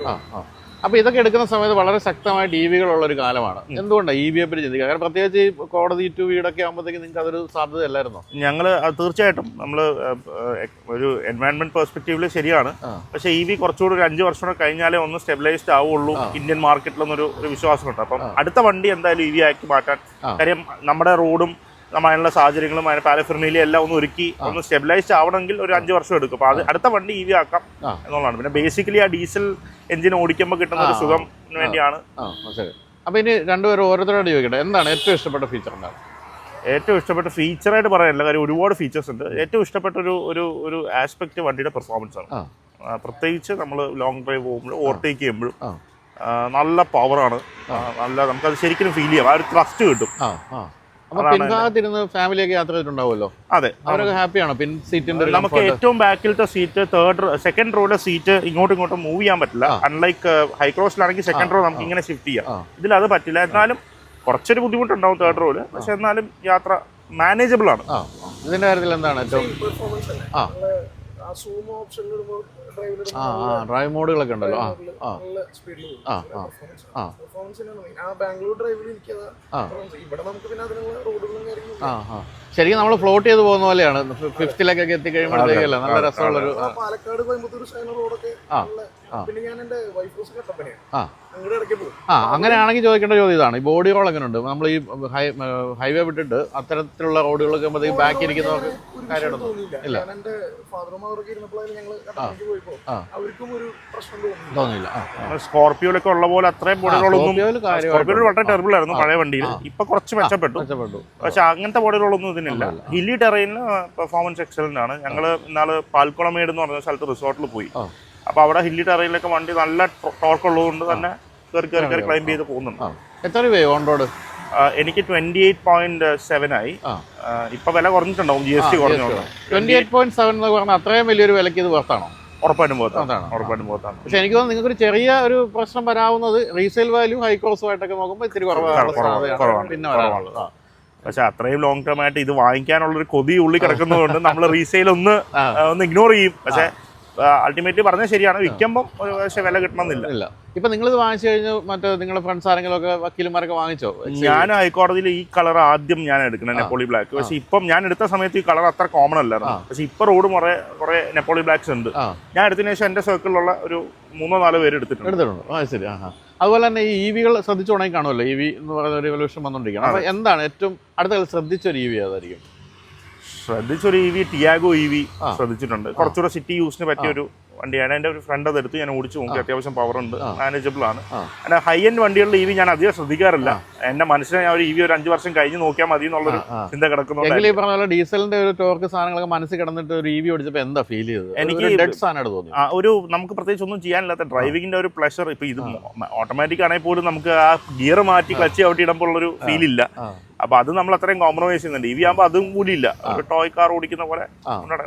ആ ആ. അപ്പൊ ഇതൊക്കെ എടുക്കുന്ന സമയത്ത് വളരെ ശക്തമായ ഇ വികളുള്ള ഒരു കാലമാണ്. എന്തുകൊണ്ടാണ് ഇ വിയെ പറ്റി ചിന്തിക്കുക കാരണം പ്രത്യേകിച്ച് ഈ കോടതി ടു വീടൊക്കെ ആകുമ്പോഴത്തേക്ക് നിങ്ങൾക്ക് അതൊരു സാധ്യത അല്ലായിരുന്നോ ഞങ്ങൾ തീർച്ചയായിട്ടും നമ്മൾ ഒരു എൻവയൺമെന്റ് പെർസ്പെക്റ്റീവിൽ ശരിയാണ്. പക്ഷെ ഇ വി കുറച്ചുകൂടി ഒരു അഞ്ച് വർഷം കൂടെ കഴിഞ്ഞാലേ ഒന്ന് സ്റ്റെബിലൈസ്ഡ് ആവുള്ളൂ ഇന്ത്യൻ മാർക്കറ്റിലൊന്നൊരു ഒരു വിശ്വാസമുണ്ട്. അപ്പം അടുത്ത വണ്ടി എന്തായാലും ഇ വി ആക്കി മാറ്റാൻ. കാര്യം നമ്മുടെ റോഡും അതിനുള്ള സാഹചര്യങ്ങളും അതിന് പാലഫിർമയിലും എല്ലാം ഒന്ന് ഒരുക്കി ഒന്ന് സ്റ്റെബിലൈസ്ഡ് ആവണമെങ്കിൽ ഒരു അഞ്ച് വർഷം എടുക്കും. അപ്പോൾ അത് അടുത്ത വണ്ടി ഇ വി ആക്കാം. എന്നുള്ളതാണ്. പിന്നെ ബേസിക്കലി ആ ഡീസൽ എഞ്ചിൻ ഓടിക്കുമ്പോൾ കിട്ടുന്ന ഒരു സുഖം വേണ്ടിയാണ്. അപ്പോൾ അപ്പൊ ഇനി രണ്ടുപേരും ഓരോരുത്തരോട് ചോദിക്കട്ടെ എന്താണ് ഏറ്റവും ഇഷ്ടപ്പെട്ട ഫീച്ചർ എന്താണ്? ഏറ്റവും ഇഷ്ടപ്പെട്ട ഫീച്ചറായിട്ട് പറയാനില്ല കാര്യം ഒരുപാട് ഫീച്ചേഴ്സ് ഉണ്ട്. ഏറ്റവും ഇഷ്ടപ്പെട്ട ഒരു ഒരു ഒരു ആസ്പെക്ട് വണ്ടിയുടെ പെർഫോമൻസ് ആണ്. പ്രത്യേകിച്ച് നമ്മൾ ലോങ് ഡ്രൈവ് പോകുമ്പോഴും ഓവർടേക്ക് ചെയ്യുമ്പോഴും നല്ല പവറാണ് നല്ല നമുക്കത് ശരിക്കും ഫീൽ ചെയ്യാം. ആ ഒരു ട്രസ്റ്റ് കിട്ടും. അപ്പൊ പിൻഭാഗത്തിരുന്ന് ഫാമിലിയൊക്കെ യാത്ര ചെയ്തിട്ടുണ്ടാവുമല്ലോ? അതെ. അവരൊക്കെ ഹാപ്പിയാണോ പിൻ സീറ്റിന്റെ നമുക്ക് ഏറ്റവും ബാക്കിലത്തെ സീറ്റ് തേർഡ് സെക്കൻഡ് റോയിലെ സീറ്റ് ഇങ്ങോട്ടും ഇങ്ങോട്ടും മൂവ് ചെയ്യാൻ പറ്റില്ല. അൺലൈക്ക് ഹൈക്രോസിലാണെങ്കിൽ സെക്കൻഡ് റോ നമുക്ക് ഇങ്ങനെ ഷിഫ്റ്റ് ചെയ്യാം. ഇതിൽ അത് പറ്റില്ല. എന്നാലും കുറച്ചൊരു ബുദ്ധിമുട്ടുണ്ടാവും തേർഡ് റോയിൽ പക്ഷെ എന്നാലും യാത്ര മാനേജബിൾ ആണ്. ഇതിന്റെ കാര്യത്തിൽ എന്താണ് ഏറ്റവും ആ. ആ ആ ആ ഡ്രൈവ് മോഡുകളൊക്കെ ഉണ്ടല്ലോ. ആ ആ. സ്പീഡിൽ ആ, ആ, ആ. ശരിക്കും നമ്മൾ ഫ്ലോട്ട് ചെയ്ത് പോകുന്ന പോലെയാണ്. ഫിഫ്തിലൊക്കെ എത്തിക്കഴിയുമ്പോഴത്തേക്കല്ലേ? നല്ല രസമുള്ളൊരു പാലക്കാട് കോയമ്പത്തൂർ റോഡൊക്കെ ആ. ആ. പിന്നെ ഞാൻ എന്റെ വൈഫ് ഹൗസ് കട്ടപ്പനയാണ് ആ. ആ അങ്ങനെയാണെങ്കിൽ ചോദിക്കേണ്ട ചോദ്യം ഇതാണ്. ഈ ബോഡി റോൾ എങ്ങനെ ഉണ്ട്? നമ്മൾ ഈ ഹൈവേ വിട്ടിട്ട് അത്തരത്തിലുള്ള റോഡുകളൊക്കെ ആകുമ്പോഴത്തേക്ക് ബാക്കി ഇരിക്കുന്നവർക്ക് കാര്യമായിട്ടൊന്നും ഇല്ല. തോന്നിയില്ല. സ്കോർപ്പിയോയിലൊക്കെ ഉള്ള പോലെ അത്രയും ബോഡികളൊന്നും സ്കോർപ്പിയോയിൽ കാര്യമായിട്ട് സ്കോർപ്പിയോയിൽ വളരെ ടെറിബിൾ ആയിരുന്നു പഴയ വണ്ടിയിൽ ഇപ്പൊ കുറച്ച് മെച്ചപ്പെട്ടു. മെച്ചപ്പെട്ടു. പക്ഷെ അങ്ങനത്തെ ബോഡികളൊന്നും ഇതിനില്ല. ഹില്ലി ടെറൈനിൽ പെർഫോമൻസ് എക്സലന്റ് ആണ്. ഞങ്ങൾ ഇന്നാൾ പാൽക്കുളമേട് എന്ന് പറഞ്ഞ സ്ഥലത്ത് റിസോർട്ടിൽ പോയി. അപ്പൊ അവിടെ ഹില്ലി ടെറൈനിലൊക്കെ വണ്ടി നല്ല ടോർക്ക് ഉള്ളതുകൊണ്ട് തന്നെ കയറി കയറി കയറി ക്ലൈംബ് ചെയ്ത് പോകുന്നുണ്ട്. എത്ര രൂപയായി ഓൺ റോഡ് എനിക്ക് ട്വന്റി എയ്റ്റ് പോയിന്റ് സെവൻ ആയി ഇപ്പൊ വില കുറഞ്ഞിട്ടുണ്ടാവും ജി എസ് ടി കുറഞ്ഞോണ്ട് ട്വന്റി എയ്റ്റ് പോയിന്റ് സെവൻ എന്ന് പറഞ്ഞാൽ അത്രയും വലിയൊരു വിലക്ക് ഇത് വർത്താണോ ഉറപ്പായിട്ടും പോകത്താണ് അതാണ്. ഉറപ്പായിട്ടും പോകത്താണ് പക്ഷെ എനിക്ക് തോന്നുന്നു നിങ്ങൾക്ക് ഒരു ചെറിയ ഒരു പ്രശ്നം വരാവുന്നത് റീസെയിൽ വാല്യൂ ഹൈ ആയിട്ടൊക്കെ നോക്കുമ്പോൾ ഇത്തിരി കുറവാണ്. പിന്നെ. പക്ഷെ അത്രയും ലോങ് ടേം ആയിട്ട് ഇത് വാങ്ങിക്കാനുള്ള ഒരു കൊതി ഉള്ളി കിടക്കുന്നതുകൊണ്ട് നമ്മൾ റീസെയിൽ ഒന്ന് ഒന്ന് ഇഗ്നോർ ചെയ്യും. പക്ഷെ അൾട്ടിമേറ്റ്ലി പറഞ്ഞാൽ ശരിയാണ്. വിൽക്കുമ്പോൾ ഒരു പക്ഷേ വില കിട്ടണമെന്നില്ല. ഇല്ല. ഇപ്പൊ ഇത് വാങ്ങിച്ചു കഴിഞ്ഞു മറ്റേ നിങ്ങളുടെ ഫ്രണ്ട്സ് ആരെങ്കിലും ഒക്കെ വക്കീലന്മാരൊക്കെ വാങ്ങിച്ചോ? ഞാൻ ഹൈക്കോടതിയിൽ ഈ കളർ ആദ്യം ഞാൻ എടുക്കണം നെപ്പോളി ബ്ലാക്ക് പക്ഷെ ഇപ്പം ഞാൻ എടുത്ത സമയത്ത് ഈ കളർ അത്ര കോമൺ അല്ലായിരുന്നു. പക്ഷെ ഇപ്പൊ റോഡ് കുറെ കുറെ നെപ്പോളി ബ്ലാക്ക്സ് ഉണ്ട്. ഞാൻ എടുത്തതിന് ശേഷം എന്റെ സർക്കിളിലുള്ള ഒരു മൂന്നോ നാലോ പേര് എടുത്തിട്ടുണ്ട്. എടുത്തിട്ടുണ്ട്. ആ ശരി. ആ. അതുപോലെ തന്നെ ഈ ഇ വികൾ ശ്രദ്ധിച്ചു കാണുമല്ലോ. ഇ വി എന്ന് പറയുന്ന ഒരു റെവല്യൂഷൻ വന്നുകൊണ്ടിരിക്കുകയാണ് അപ്പൊ എന്താണ് ഏറ്റവും അടുത്ത ശ്രദ്ധിച്ച ഒരു ഇ വി ഏതായിരിക്കും ശ്രദ്ധിച്ചൊരു E V Tiago E V ശ്രദ്ധിച്ചിട്ടുണ്ട്. കുറച്ചുകൂടെ സിറ്റി യൂസിന് പറ്റിയ ഒരു വണ്ടിയാണ്. എന്റെ ഒരു ഫ്രണ്ട് അത് എടുത്ത് ഞാൻ ഓടിച്ചു നോക്കി അത്യാവശ്യം പവർ ഉണ്ട്. മാനേജബിൾ ആണ്. എന്റെ ഹൈ എൻഡ് വണ്ടികളിൽ ഇ വി ഞാൻ അധികം ശ്രദ്ധിക്കാറില്ല. എന്റെ മനസ്സിനെ ഞാൻ ഒരു ഇ വി ഒരു അഞ്ച് വർഷം കഴിഞ്ഞ് നോക്കിയാൽ മതി എന്നുള്ളൊരു. ചിന്ത കിടക്കുന്നുണ്ട് എങ്കിലും ഈ പറഞ്ഞ പോലെ ഡീസലിന്റെ ഒരു ടോർക്ക് സാധനങ്ങളൊക്കെ മനസ്സിൽ കിടന്നിട്ട് ഒരു ഇ വി ഓടിച്ചപ്പോൾ എന്താ ഫീൽ ചെയ്തത്? എനിക്ക് ഡെഡ് സാധനമായിട്ട് തോന്നി ഒരു നമുക്ക് പ്രത്യേകിച്ച് ഒന്നും ചെയ്യാനില്ലാത്ത ഡ്രൈവിംഗിന്റെ ഒരു പ്ലഷർ ഇപ്പൊ ഇത് ഓട്ടോമാറ്റിക് ആണെങ്കിൽ പോലും നമുക്ക് ആ ഗിയർ മാറ്റി ക്ലച്ച് ഔട്ട് ഇടുമ്പോൾ ഉള്ളൊരു ഫീൽ ഇല്ല. അപ്പൊ അത് നമ്മൾ അത്രയും കോംപ്രമൈസ് ചെയ്യുന്നുണ്ട്. ഇവി ആകുമ്പോൾ അതും കൂടി ഇല്ല. ഒരു ടോയ് കാർ ഓടിക്കുന്ന പോലെ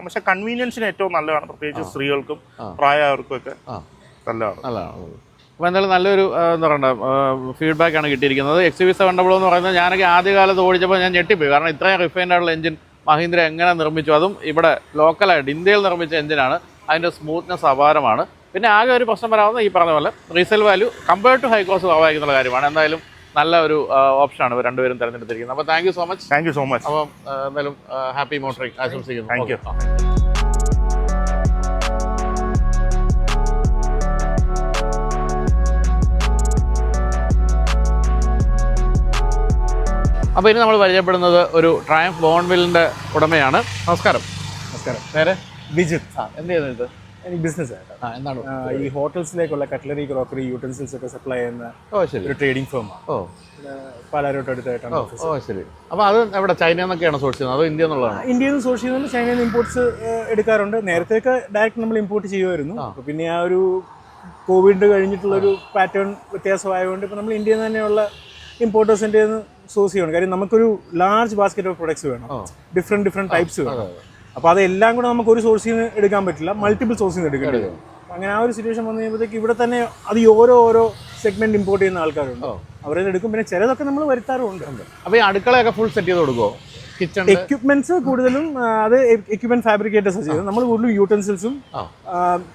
പക്ഷെ കൺവീനിയൻസിന് ഏറ്റവും നല്ലതാണ്. പ്രത്യേകിച്ച് സ്ത്രീകൾക്കും പ്രായമായവർക്കും ഒക്കെ നല്ലതാണ്. നല്ലതാണ്. അപ്പോൾ എന്തായാലും നല്ലൊരു എന്താ പറയുക ഫീഡ്ബാക്ക് ആണ് കിട്ടിയിരിക്കുന്നത്. എക്സ് വി സെവൻ ഡബിൾ എന്ന് പറയുന്നത് ഞാനൊക്കെ ആദ്യകാലത്ത് ഓടിച്ചപ്പോൾ ഞാൻ ഞെട്ടിപ്പോയി. കാരണം ഇത്രയും റിഫൈൻഡ് ആയിട്ടുള്ള എഞ്ചിൻ മഹീന്ദ്ര എങ്ങനെ നിർമ്മിച്ചു? അതും ഇവിടെ ലോക്കലായിട്ട് ഇന്ത്യയിൽ നിർമ്മിച്ച എഞ്ചിനാണ് അതിന്റെ സ്മൂത്ത്നെസ് അപാരമാണ്. പിന്നെ ആകെ ഒരു പ്രശ്നം വരാവുന്ന ഈ പറഞ്ഞ പോലെ resale value compared to high cost കുറവായിരിക്കുന്ന കാര്യമാണ്. എന്തായാലും നല്ല ഒരു ഓപ്ഷനാണ് രണ്ടുപേരും തിരഞ്ഞെടുത്തിരിക്കുന്നത്. അപ്പോൾ thank you so much thank you so much അപ്പം എന്തായാലും ഹാപ്പി മോട്ടറിംഗ് ആശംസിക്കുന്നു. താങ്ക് യു അപ്പൊ അപ്പോൾ ഇനി നമ്മൾ പരിചയപ്പെടുന്നത് ഒരു ട്രയംഫ് ബോൺവില്ലിന്റെ ഉടമയാണ്. നമസ്കാരം. നമസ്കാരം. നേരെ ബിജിത് ആ എന്ത് ചെയ്യുന്നത് എനിക്ക് ബിസിനസ് ആയിട്ടാണ്. ഈ ഹോട്ടൽസിലേക്കുള്ള കട്ട്ലറി ക്രോക്കറി യൂട്ടൻസിൽസ് ഒക്കെ സപ്ലൈ ചെയ്യുന്ന ഒരു ട്രേഡിംഗ് ഫേമാണ് ഓ. പാലാരോട്ട് അടുത്തായിട്ടാണ് ഓ ശരി. അപ്പോൾ അത് എവിടെ? ചൈന എന്നൊക്കെയാണ് സോഴ്സ് ചെയ്യുന്നത്? അതോ ഇന്ത്യ എന്നുള്ളതാണ് ഇന്ത്യയിൽ നിന്ന് സോഴ്സ് ചെയ്യുന്നുണ്ട് ചൈനയിൽ നിന്ന് ഇമ്പോർട്ട്സ് എടുക്കാറുണ്ട്. നേരത്തെയൊക്കെ ഡയറക്റ്റ് നമ്മൾ ഇമ്പോർട്ട് ചെയ്യുമായിരുന്നു. പിന്നെ ആ ഒരു കോവിഡ് കഴിഞ്ഞിട്ടുള്ള ഒരു പാറ്റേൺ വ്യത്യാസമായതുകൊണ്ട് ഇപ്പോൾ നമ്മൾ ഇന്ത്യയിൽ നിന്ന് തന്നെയുള്ള ഇമ്പോർട്ടേഴ്സിന്റെ നിന്ന് സോഴ്സ് ചെയ്യണം കാര്യം നമുക്കൊരു ലാർജ് ബാസ്ക്കറ്റ് ഓഫ് പ്രൊഡക്ട്സ് വേണം. ഡിഫറെന്റ് ഡിഫറെന്റ് ടൈപ്സ് വേണം. അപ്പോൾ അതെല്ലാം കൂടെ നമുക്ക് ഒരു സോഴ്സിൽ നിന്ന് എടുക്കാൻ പറ്റില്ല. മൾട്ടിപ്പിൾ സോഴ്സിൽ നിന്ന് എടുക്കേണ്ടി വരും. അങ്ങനെ ആ ഒരു സിറ്റുവേഷൻ വന്നു കഴിയുമ്പോഴത്തേക്ക് ഇവിടെ തന്നെ അത് ഓരോ ഓരോ സെഗ്മെന്റ് ഇമ്പോർട്ട് ചെയ്യുന്ന ആൾക്കാരുണ്ട്. അവരെ എടുക്കും. പിന്നെ ചിലതൊക്കെ നമ്മൾ വരുത്താറുണ്ട്. അപ്പോൾ ഈ അടുക്കളയൊക്കെ ഫുൾ സെറ്റ് ചെയ്ത് കൊടുക്കുമോ കിച്ചൺ എക്യുപ്മെന്റ്സ് കൂടുതലും അത് എക്യുപ്മെന്റ് ഫാബ്രിക്കേറ്റേഴ്സ് ചെയ്യുന്നത് നമ്മൾ കൂടുതലും യൂട്ടൻസിൽസും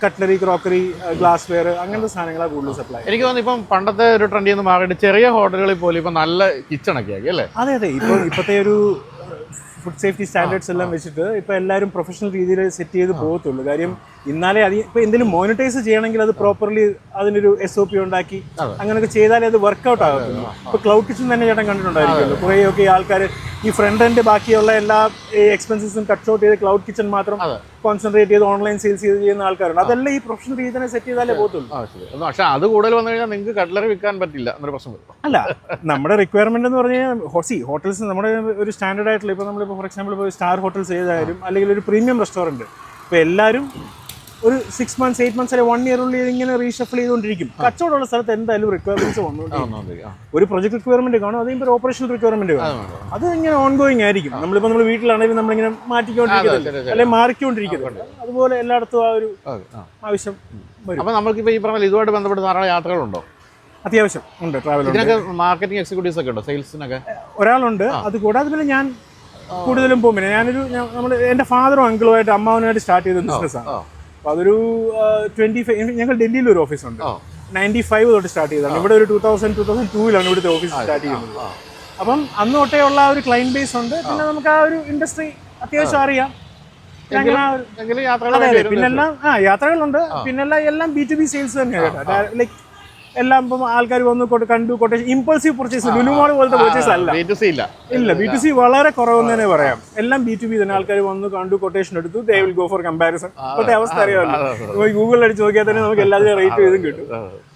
കട്ട്ലറി ക്രോക്കറി ഗ്ലാസ് വെയർ അങ്ങനത്തെ സാധനങ്ങളാണ് കൂടുതൽ സപ്ലൈ എനിക്ക് തോന്നുന്നു ഇപ്പം പണ്ടത്തെ ഒരു ട്രെൻഡിൽ നിന്ന് മാറിയിട്ട് ചെറിയ ഹോട്ടലുകളിൽ പോലും ഇപ്പം നല്ല കിച്ചണൊക്കെ ആക്കി അല്ലേ? അതെ അതെ. ഇപ്പോൾ ഇപ്പോഴത്തെ ഒരു ഫുഡ് സേഫ്റ്റി സ്റ്റാൻഡേർഡ്സ് എല്ലാം വെച്ചിട്ട് ഇപ്പോൾ എല്ലാവരും പ്രൊഫഷണൽ രീതിയിൽ സെറ്റ് ചെയ്ത് പോകത്തുള്ളൂ. കാര്യം ഇന്നാലേ അത് ഇപ്പോൾ എന്തെങ്കിലും മോണിറ്റൈസ് ചെയ്യണമെങ്കിൽ അത് പ്രോപ്പർലി അതിനൊരു എസ് ഒ പി ഉണ്ടാക്കി അങ്ങനെയൊക്കെ ചെയ്താലേ അത് വർക്കൗട്ട് ആകത്തുള്ളൂ. ഇപ്പോൾ ക്ലൗഡ് കിച്ചൺ തന്നെ ചേട്ടൻ കണ്ടിട്ടുണ്ടായിരിക്കുമല്ലോ. കുറേയൊക്കെ ആൾക്കാർ ഈ ഫ്രണ്ട് എൻഡ് ബാക്കിയുള്ള എല്ലാ എക്സ്പെൻസസും കട്ട് ഔട്ട് ചെയ്ത് ക്ലൗഡ് കിച്ചൺ മാത്രം കോൺസെൻട്രേറ്റ് ചെയ്ത് ഓൺലൈൻ സെയിൽസ് ചെയ്ത് ചെയ്യുന്ന ആൾക്കാരുണ്ട്. അതെല്ലാം ഈ പ്രൊഫഷണൽ രീതി തന്നെ സെറ്റ് ചെയ്താലേ പോകത്തുള്ളൂ. പക്ഷേ അത് കൂടുതൽ വന്നു കഴിഞ്ഞാൽ നിങ്ങൾക്ക് കട്ട്ലറി വിൽക്കാൻ പറ്റില്ല എന്നൊരു പ്രശ്നം വരും. അല്ല നമ്മുടെ റിക്വയർമെന്റ് എന്ന് പറഞ്ഞാൽ കഴിഞ്ഞാൽ ഹോസി ഹോട്ടൽസ് നമ്മുടെ ഒരു സ്റ്റാൻഡേർഡ് ആയിട്ടുള്ള ഇപ്പോൾ നമ്മളിപ്പോൾ ഫോർ എക്സാമ്പിൾ ഇപ്പോൾ സ്റ്റാർ ഹോട്ടൽസ് ഏതായാലും അല്ലെങ്കിൽ ഒരു പ്രീമിയം റെസ്റ്റോറന്റ് ഇപ്പോൾ എല്ലാവരും ഒരു സിക്സ് മന്ത്സ് എയ്റ്റ് മന്ത്സ് അല്ലെങ്കിൽ വൺ ഇയറുള്ളിൽ ഇങ്ങനെ റീഷഫിൾ ചെയ്തുകൊണ്ടിരിക്കും. കച്ചവടമുള്ള സ്ഥലത്ത് എന്തായാലും റിക്വയർമെന്റ്സ് വന്നുകൊണ്ടിരിക്കും ആ ഒരു പ്രൊജക്ട് റിക്വയർമെന്റ് കാണും അത് കഴിയുമ്പോൾ ഓപ്പറേഷണൽ റിക്വയർമെന്റ് കാണും. അത് ഇങ്ങനെ ഓൺഗോയിങ് ആയിരിക്കും. നമ്മളിപ്പോൾ നമ്മൾ വീട്ടിലാണെങ്കിലും നമ്മളിങ്ങനെ മാറ്റിക്കൊണ്ടിരിക്കുന്നത് അല്ലെങ്കിൽ മാറിക്കൊണ്ടിരിക്കുന്നത് അതുപോലെ എല്ലായിടത്തും ആ ഒരു ആവശ്യം വരും. അപ്പോൾ നമ്മൾക്കിപ്പോൾ ഈ പറഞ്ഞ ഇതുമായിട്ട് ബന്ധപ്പെട്ട് ധാരാളം യാത്രകളുണ്ടോ? അത്യാവശ്യം ഉണ്ട് ട്രാവൽ ഇതിനൊക്കെ മാർക്കറ്റിംഗ് എക്സിക്യൂട്ടീവ്സ് ഒക്കെ ഉണ്ടോ? സെയിൽസിനൊക്കെ ഒരാളുണ്ട്. അത് കൂടാതെ പിന്നെ ഞാൻ കൂടുതലും പോകും. പിന്നെ ഞാനൊരു നമ്മൾ എന്റെ ഫാദറും അങ്കിളുമായിട്ട് അമ്മാവനുമായിട്ട് സ്റ്റാർട്ട് ചെയ്ത ബിസിനസ്സാണ്. അപ്പോൾ അതൊരു ട്വന്റി ഫൈവ് ഞങ്ങൾ ഡൽഹിയിൽ ഒരു ഓഫീസ് ഉണ്ട് ആ. നയന്റി ഫൈവ് തൊട്ട് സ്റ്റാർട്ട് ചെയ്തതാണ്. ഇവിടെ ഒരു ടൂ തൗസൻഡ് ടൂ തൗസൻഡ് ടൂവിലാണ് ഇവിടുത്തെ ഓഫീസ് സ്റ്റാർട്ട് ചെയ്യുന്നത്. അപ്പം അന്ന് തൊട്ടേ ഉള്ള ഒരു ക്ലൈന്റ് ബേസ് ഉണ്ട്. പിന്നെ നമുക്ക് ആ ഒരു ഇൻഡസ്ട്രി അത്യാവശ്യം അറിയാം. പിന്നെല്ലാം ആ യാത്രകളുണ്ട്. പിന്നെല്ലാം എല്ലാം ബി ടു ബി സെയിൽസ് തന്നെയാണ് ലൈക്ക് എല്ലാം ഇപ്പം ആൾക്കാർ വന്ന് കണ്ടു കൊട്ടേഷൻ ഇമ്പൾസീവ് പർച്ചേസ് ലുലുമാൾ പോലത്തെ പർച്ചേസ് അല്ല. ബി ഇല്ല. ഇല്ല ബി ടു സി വളരെ കുറവെന്ന് തന്നെ പറയാം. എല്ലാം ബി ടു ബി തന്നെ ആൾക്കാർ വന്ന് കണ്ടു കൊട്ടേഷൻ എടുത്തു. They will go for comparison ഇപ്പോഴത്തെ അവസ്ഥ അറിയാമല്ലോ. ഗൂഗിളിൽ അടിച്ച് നോക്കിയാൽ തന്നെ നമുക്ക് എല്ലാത്തിനും റേറ്റ് ചെയ്തും കിട്ടും.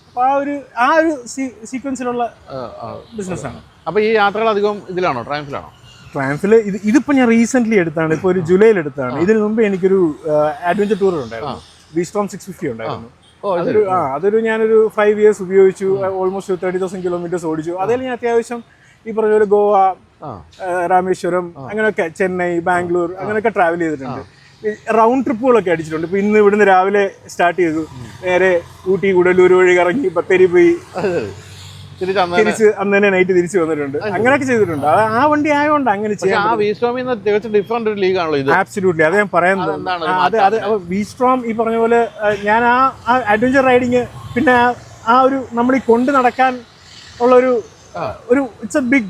അപ്പൊ ആ ഒരു ആ ഒരു സീക്വൻസിലുള്ള ബിസിനസ് ആണ്. അപ്പൊ ഈ യാത്രകൾ അധികം ഇതിലാണോ? ട്രാൻസിലാണോ ട്രാൻസിൽ ഇത് ഇതിപ്പോൾ ഞാൻ റീസെന്റ് എടുത്താണ്. ഇപ്പൊ ഒരു ജൂലൈയിൽ എടുത്താണ് ഇതിന് മുമ്പ് എനിക്കൊരു അഡ്വഞ്ചർ ടൂർ ഉണ്ടായിരുന്നു. വിസ്ട്രോം സിക്സ് ഫിഫ്റ്റി ഉണ്ടായിരുന്നു. അതൊരു ആ അതൊരു ഞാനൊരു ഫൈവ് ഇയേഴ്സ് ഉപയോഗിച്ചു ഓൾമോസ്റ്റ് തേർട്ടി തൗസൻഡ് കിലോമീറ്റേഴ്സ് ഓടിച്ചു. അതിൽ ഞാൻ അത്യാവശ്യം ഈ പറഞ്ഞ പോലെ ഗോവ രാമേശ്വരം അങ്ങനെയൊക്കെ ചെന്നൈ ബാംഗ്ലൂർ അങ്ങനെയൊക്കെ ട്രാവൽ ചെയ്തിട്ടുണ്ട്. റൗണ്ട് ട്രിപ്പുകളൊക്കെ അടിച്ചിട്ടുണ്ട്. ഇപ്പൊ ഇന്ന് ഇവിടുന്ന് രാവിലെ സ്റ്റാർട്ട് ചെയ്തു. നേരെ ഊട്ടി ഗുഡലൂർ വഴി ഇറങ്ങി ബത്തേരി പോയി. തിരിച്ച് അന്ന് തന്നെ. നൈറ്റ് തിരിച്ചു വന്നിട്ടുണ്ട്. അങ്ങനെയൊക്കെ ചെയ്തിട്ടുണ്ട്. അത് ആ വണ്ടി ആയതുകൊണ്ട് അങ്ങനെ ചെയ്യാം ആ വിസ്വാമിൽ നിന്ന് തികച്ചും ഡിഫറെന്റ് ഒരു ലീഗാണല്ലോ ഇത്. ആബ്സല്യൂട്ട്ലി അത് ഞാൻ പറയുന്നത്. അത് അത് വീസ്ട്രോം ഈ പറഞ്ഞ പോലെ ഞാൻ ആ അഡ്വഞ്ചർ റൈഡിങ് പിന്നെ ആ- ആ ഒരു നമ്മൾ ഈ കൊണ്ട് നടക്കാൻ ഉള്ള ഒരു ഒരു ഇറ്റ്സ് എ ബിഗ്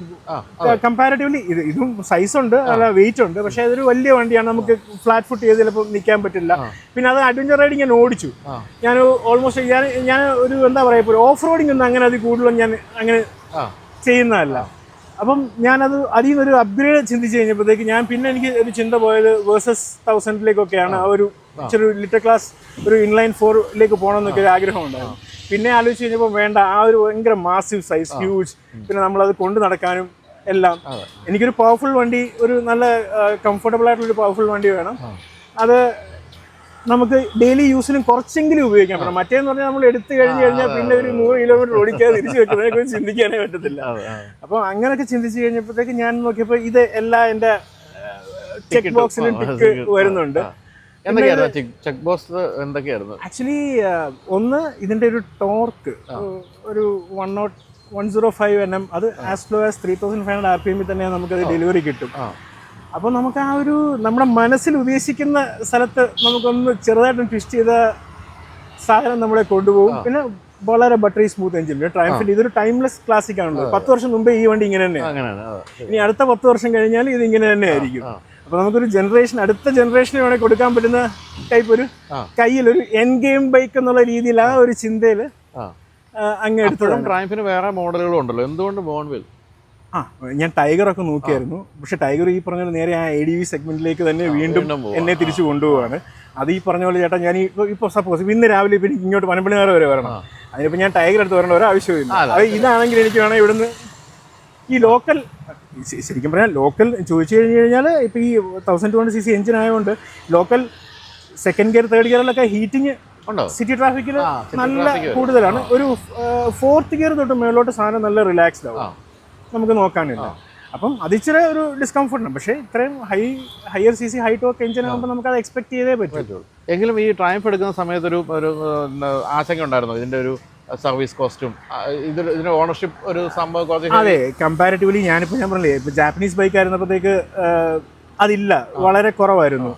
കമ്പാരിറ്റീവ്ലി ഇത് ഇതും സൈസ് ഉണ്ട് അല്ല വെയിറ്റ് ഉണ്ട്. പക്ഷേ അതൊരു വലിയ വണ്ടിയാണ്. നമുക്ക് ഫ്ലാറ്റ് ഫുട്ട് ചെയ്ത് ചിലപ്പോൾ നിൽക്കാൻ പറ്റില്ല. പിന്നെ അത് അഡ്വഞ്ചർ റൈഡിങ് ഞാൻ ഓടിച്ചു. ഞാൻ ഓൾമോസ്റ്റ് ഞാൻ ഞാൻ ഒരു എന്താ പറയുക ഇപ്പോൾ ഓഫ് റോഡിങ് ഒന്നും അങ്ങനെ അത് കൂടുതലും ഞാൻ അങ്ങനെ ചെയ്യുന്നതല്ല. അപ്പം ഞാനത് അതിൽ നിന്നൊരു അപ്ഗ്രേഡ് ചിന്തിച്ച് കഴിഞ്ഞപ്പോഴത്തേക്ക് ഞാൻ പിന്നെ എനിക്ക് ഒരു ചിന്ത പോയത് വേഴ്സസ് തൗസൻഡിലേക്കൊക്കെയാണ് ആ. ഒരു ഇച്ചിരി ലിറ്റർ ക്ലാസ് ഒരു ഇൻലൈൻ ഫോറിലേക്ക് പോകണം എന്നൊക്കെ ഒരു ആഗ്രഹം ഉണ്ടായിരുന്നു. പിന്നെ ആലോചിച്ച് കഴിഞ്ഞപ്പോൾ വേണ്ട ആ ഒരു ഭയങ്കര മാസീവ് സൈസ് ഹ്യൂജ് പിന്നെ നമ്മളത് കൊണ്ട് നടക്കാനും എല്ലാം. എനിക്കൊരു പവർഫുൾ വണ്ടി ഒരു നല്ല കംഫർട്ടബിൾ ആയിട്ടുള്ള ഒരു പവർഫുൾ വണ്ടി വേണം. അത് നമുക്ക് ഡെയിലി യൂസിനും കുറച്ചെങ്കിലും ഉപയോഗിക്കാൻ പറ്റണം. മറ്റേന്ന് പറഞ്ഞാൽ നമ്മൾ എടുത്തു കഴിഞ്ഞു കഴിഞ്ഞാൽ പിന്നെ ഒരു നൂറ് കിലോമീറ്റർ ഓടിക്കാതെ തിരിച്ചു വെക്കുന്നതിനെ കുറിച്ച് ചിന്തിക്കാനേ പറ്റത്തില്ല. അപ്പൊ അങ്ങനെയൊക്കെ ചിന്തിച്ചു കഴിഞ്ഞപ്പോഴത്തേക്ക് ഞാൻ നോക്കിയപ്പോൾ ഇത് എല്ലാ എന്റെ ചെക്ക് ബോക്സിലും ടിക്ക് വരുന്നുണ്ട്. ചെക്ക് ബോക്സ് എന്തൊക്കെയായിരുന്നു? ആക്ച്വലി ഒന്ന് ഇതിന്റെ ഒരു ടോർക്ക് ഒരു one nought one zero five N M അത് as low as three thousand five hundred R P എമ്മിൽ തന്നെ നമുക്കത് ഡെലിവറി കിട്ടും. അപ്പോൾ നമുക്ക് ആ ഒരു നമ്മുടെ മനസ്സിൽ ഉദ്ദേശിക്കുന്ന സ്ഥലത്ത് നമുക്കൊന്ന് ചെറുതായിട്ട് ട്വിസ്റ്റ് ചെയ്ത സാധനം നമ്മളെ കൊണ്ടുപോകും. പിന്നെ വളരെ ബട്ടറി സ്മൂത്ത് എഞ്ചിൻ ട്രയംഫിൽ ഇതൊരു ടൈംലെസ് ക്ലാസിക് ആണല്ലോ. പത്ത് വർഷം മുമ്പേ ഈ വണ്ടി ഇങ്ങനെ തന്നെ. ഇനി അടുത്ത പത്ത് വർഷം കഴിഞ്ഞാൽ ഇത് ഇങ്ങനെ തന്നെ ആയിരിക്കും. അപ്പൊ നമുക്കൊരു ജനറേഷൻ അടുത്ത ജനറേഷന് വേണേൽ കൊടുക്കാൻ പറ്റുന്ന ടൈപ്പ് ഒരു കയ്യിൽ ഒരു എൻ ഗെയിം ബൈക്ക് എന്നുള്ള രീതിയിൽ ആ ഒരു ചിന്തയിൽ അങ്ങ് എടുത്തതാണ് ഇപ്പോഴും ട്രയംഫിന് വേറെ മോഡലുകളും ഉണ്ടല്ലോ. എന്തുകൊണ്ട് ബോൺവിൽ ആ ഞാൻ ടൈഗർ ഒക്കെ നോക്കിയായിരുന്നു. പക്ഷെ ടൈഗർ ഈ പറഞ്ഞ പോലെ നേരെ ആ എ ഡി വി സെഗ്മെന്റിലേക്ക് തന്നെ വീണ്ടും. എന്നെ തിരിച്ചു കൊണ്ടുപോവാണ്. അത് ഈ പറഞ്ഞ പോലെ ചേട്ടാ ഞാൻ ഇപ്പൊ ഇപ്പൊ സപ്പോസ് ഇന്ന് രാവിലെ ഇപ്പൊ എനിക്ക് ഇങ്ങോട്ട് പനമ്പള്ളിനാറ് വരെ വരണം. അതിനിപ്പോ ഞാൻ ടൈഗർ എടുത്ത് വരേണ്ട ഒരാവശ്യമില്ല അത് ഇതാണെങ്കിൽ എനിക്ക് വേണമെങ്കിൽ ഇവിടുന്ന് ഈ ലോക്കൽ ശരിക്കും പറഞ്ഞാൽ ലോക്കൽ ചോദിച്ചു കഴിഞ്ഞു കഴിഞ്ഞാൽ ഇപ്പൊ ഈ thousand two hundred C C engine ആയതുകൊണ്ട് ലോക്കൽ സെക്കൻഡ് ഗിയർ തേർഡ് ഗിയറിലൊക്കെ ഹീറ്റിംഗ് സിറ്റി ട്രാഫിക്കിൽ നല്ല കൂടുതലാണ്. ഒരു ഫോർത്ത് ഗിയർ തൊട്ട് മേളോട്ട് സാധനം നല്ല റിലാക്സ്ഡ് ആവും. നമുക്ക് നോക്കാനില്ല. അപ്പം അതിച്ചിരി ഒരു ഡിസ്കംഫർട്ടാണ് പക്ഷേ ഇത്രയും high higher C C high torque engine ആകുമ്പോൾ നമുക്ക് അത് എക്സ്പെക്ട് ചെയ്തേ പറ്റുള്ളൂ. എങ്കിലും ഈ ട്രയംഫ് എടുക്കുന്ന സമയത്ത് ഒരു ഒരു ആശങ്ക ഉണ്ടായിരുന്നു? ഇതിന്റെ ഒരു സർവീസ് കോസ്റ്റും ഇത് ഇതിന്റെ ഓണർഷിപ്പ് ഒരു സംഭവം അതെ കമ്പാരിറ്റീവ്ലി ഞാനിപ്പോൾ ഞാൻ പറഞ്ഞില്ലേ ഇപ്പോൾ ജാപ്പനീസ് ബൈക്ക് ആയിരുന്നപ്പോഴത്തേക്ക് അതില്ല. വളരെ കുറവായിരുന്നു.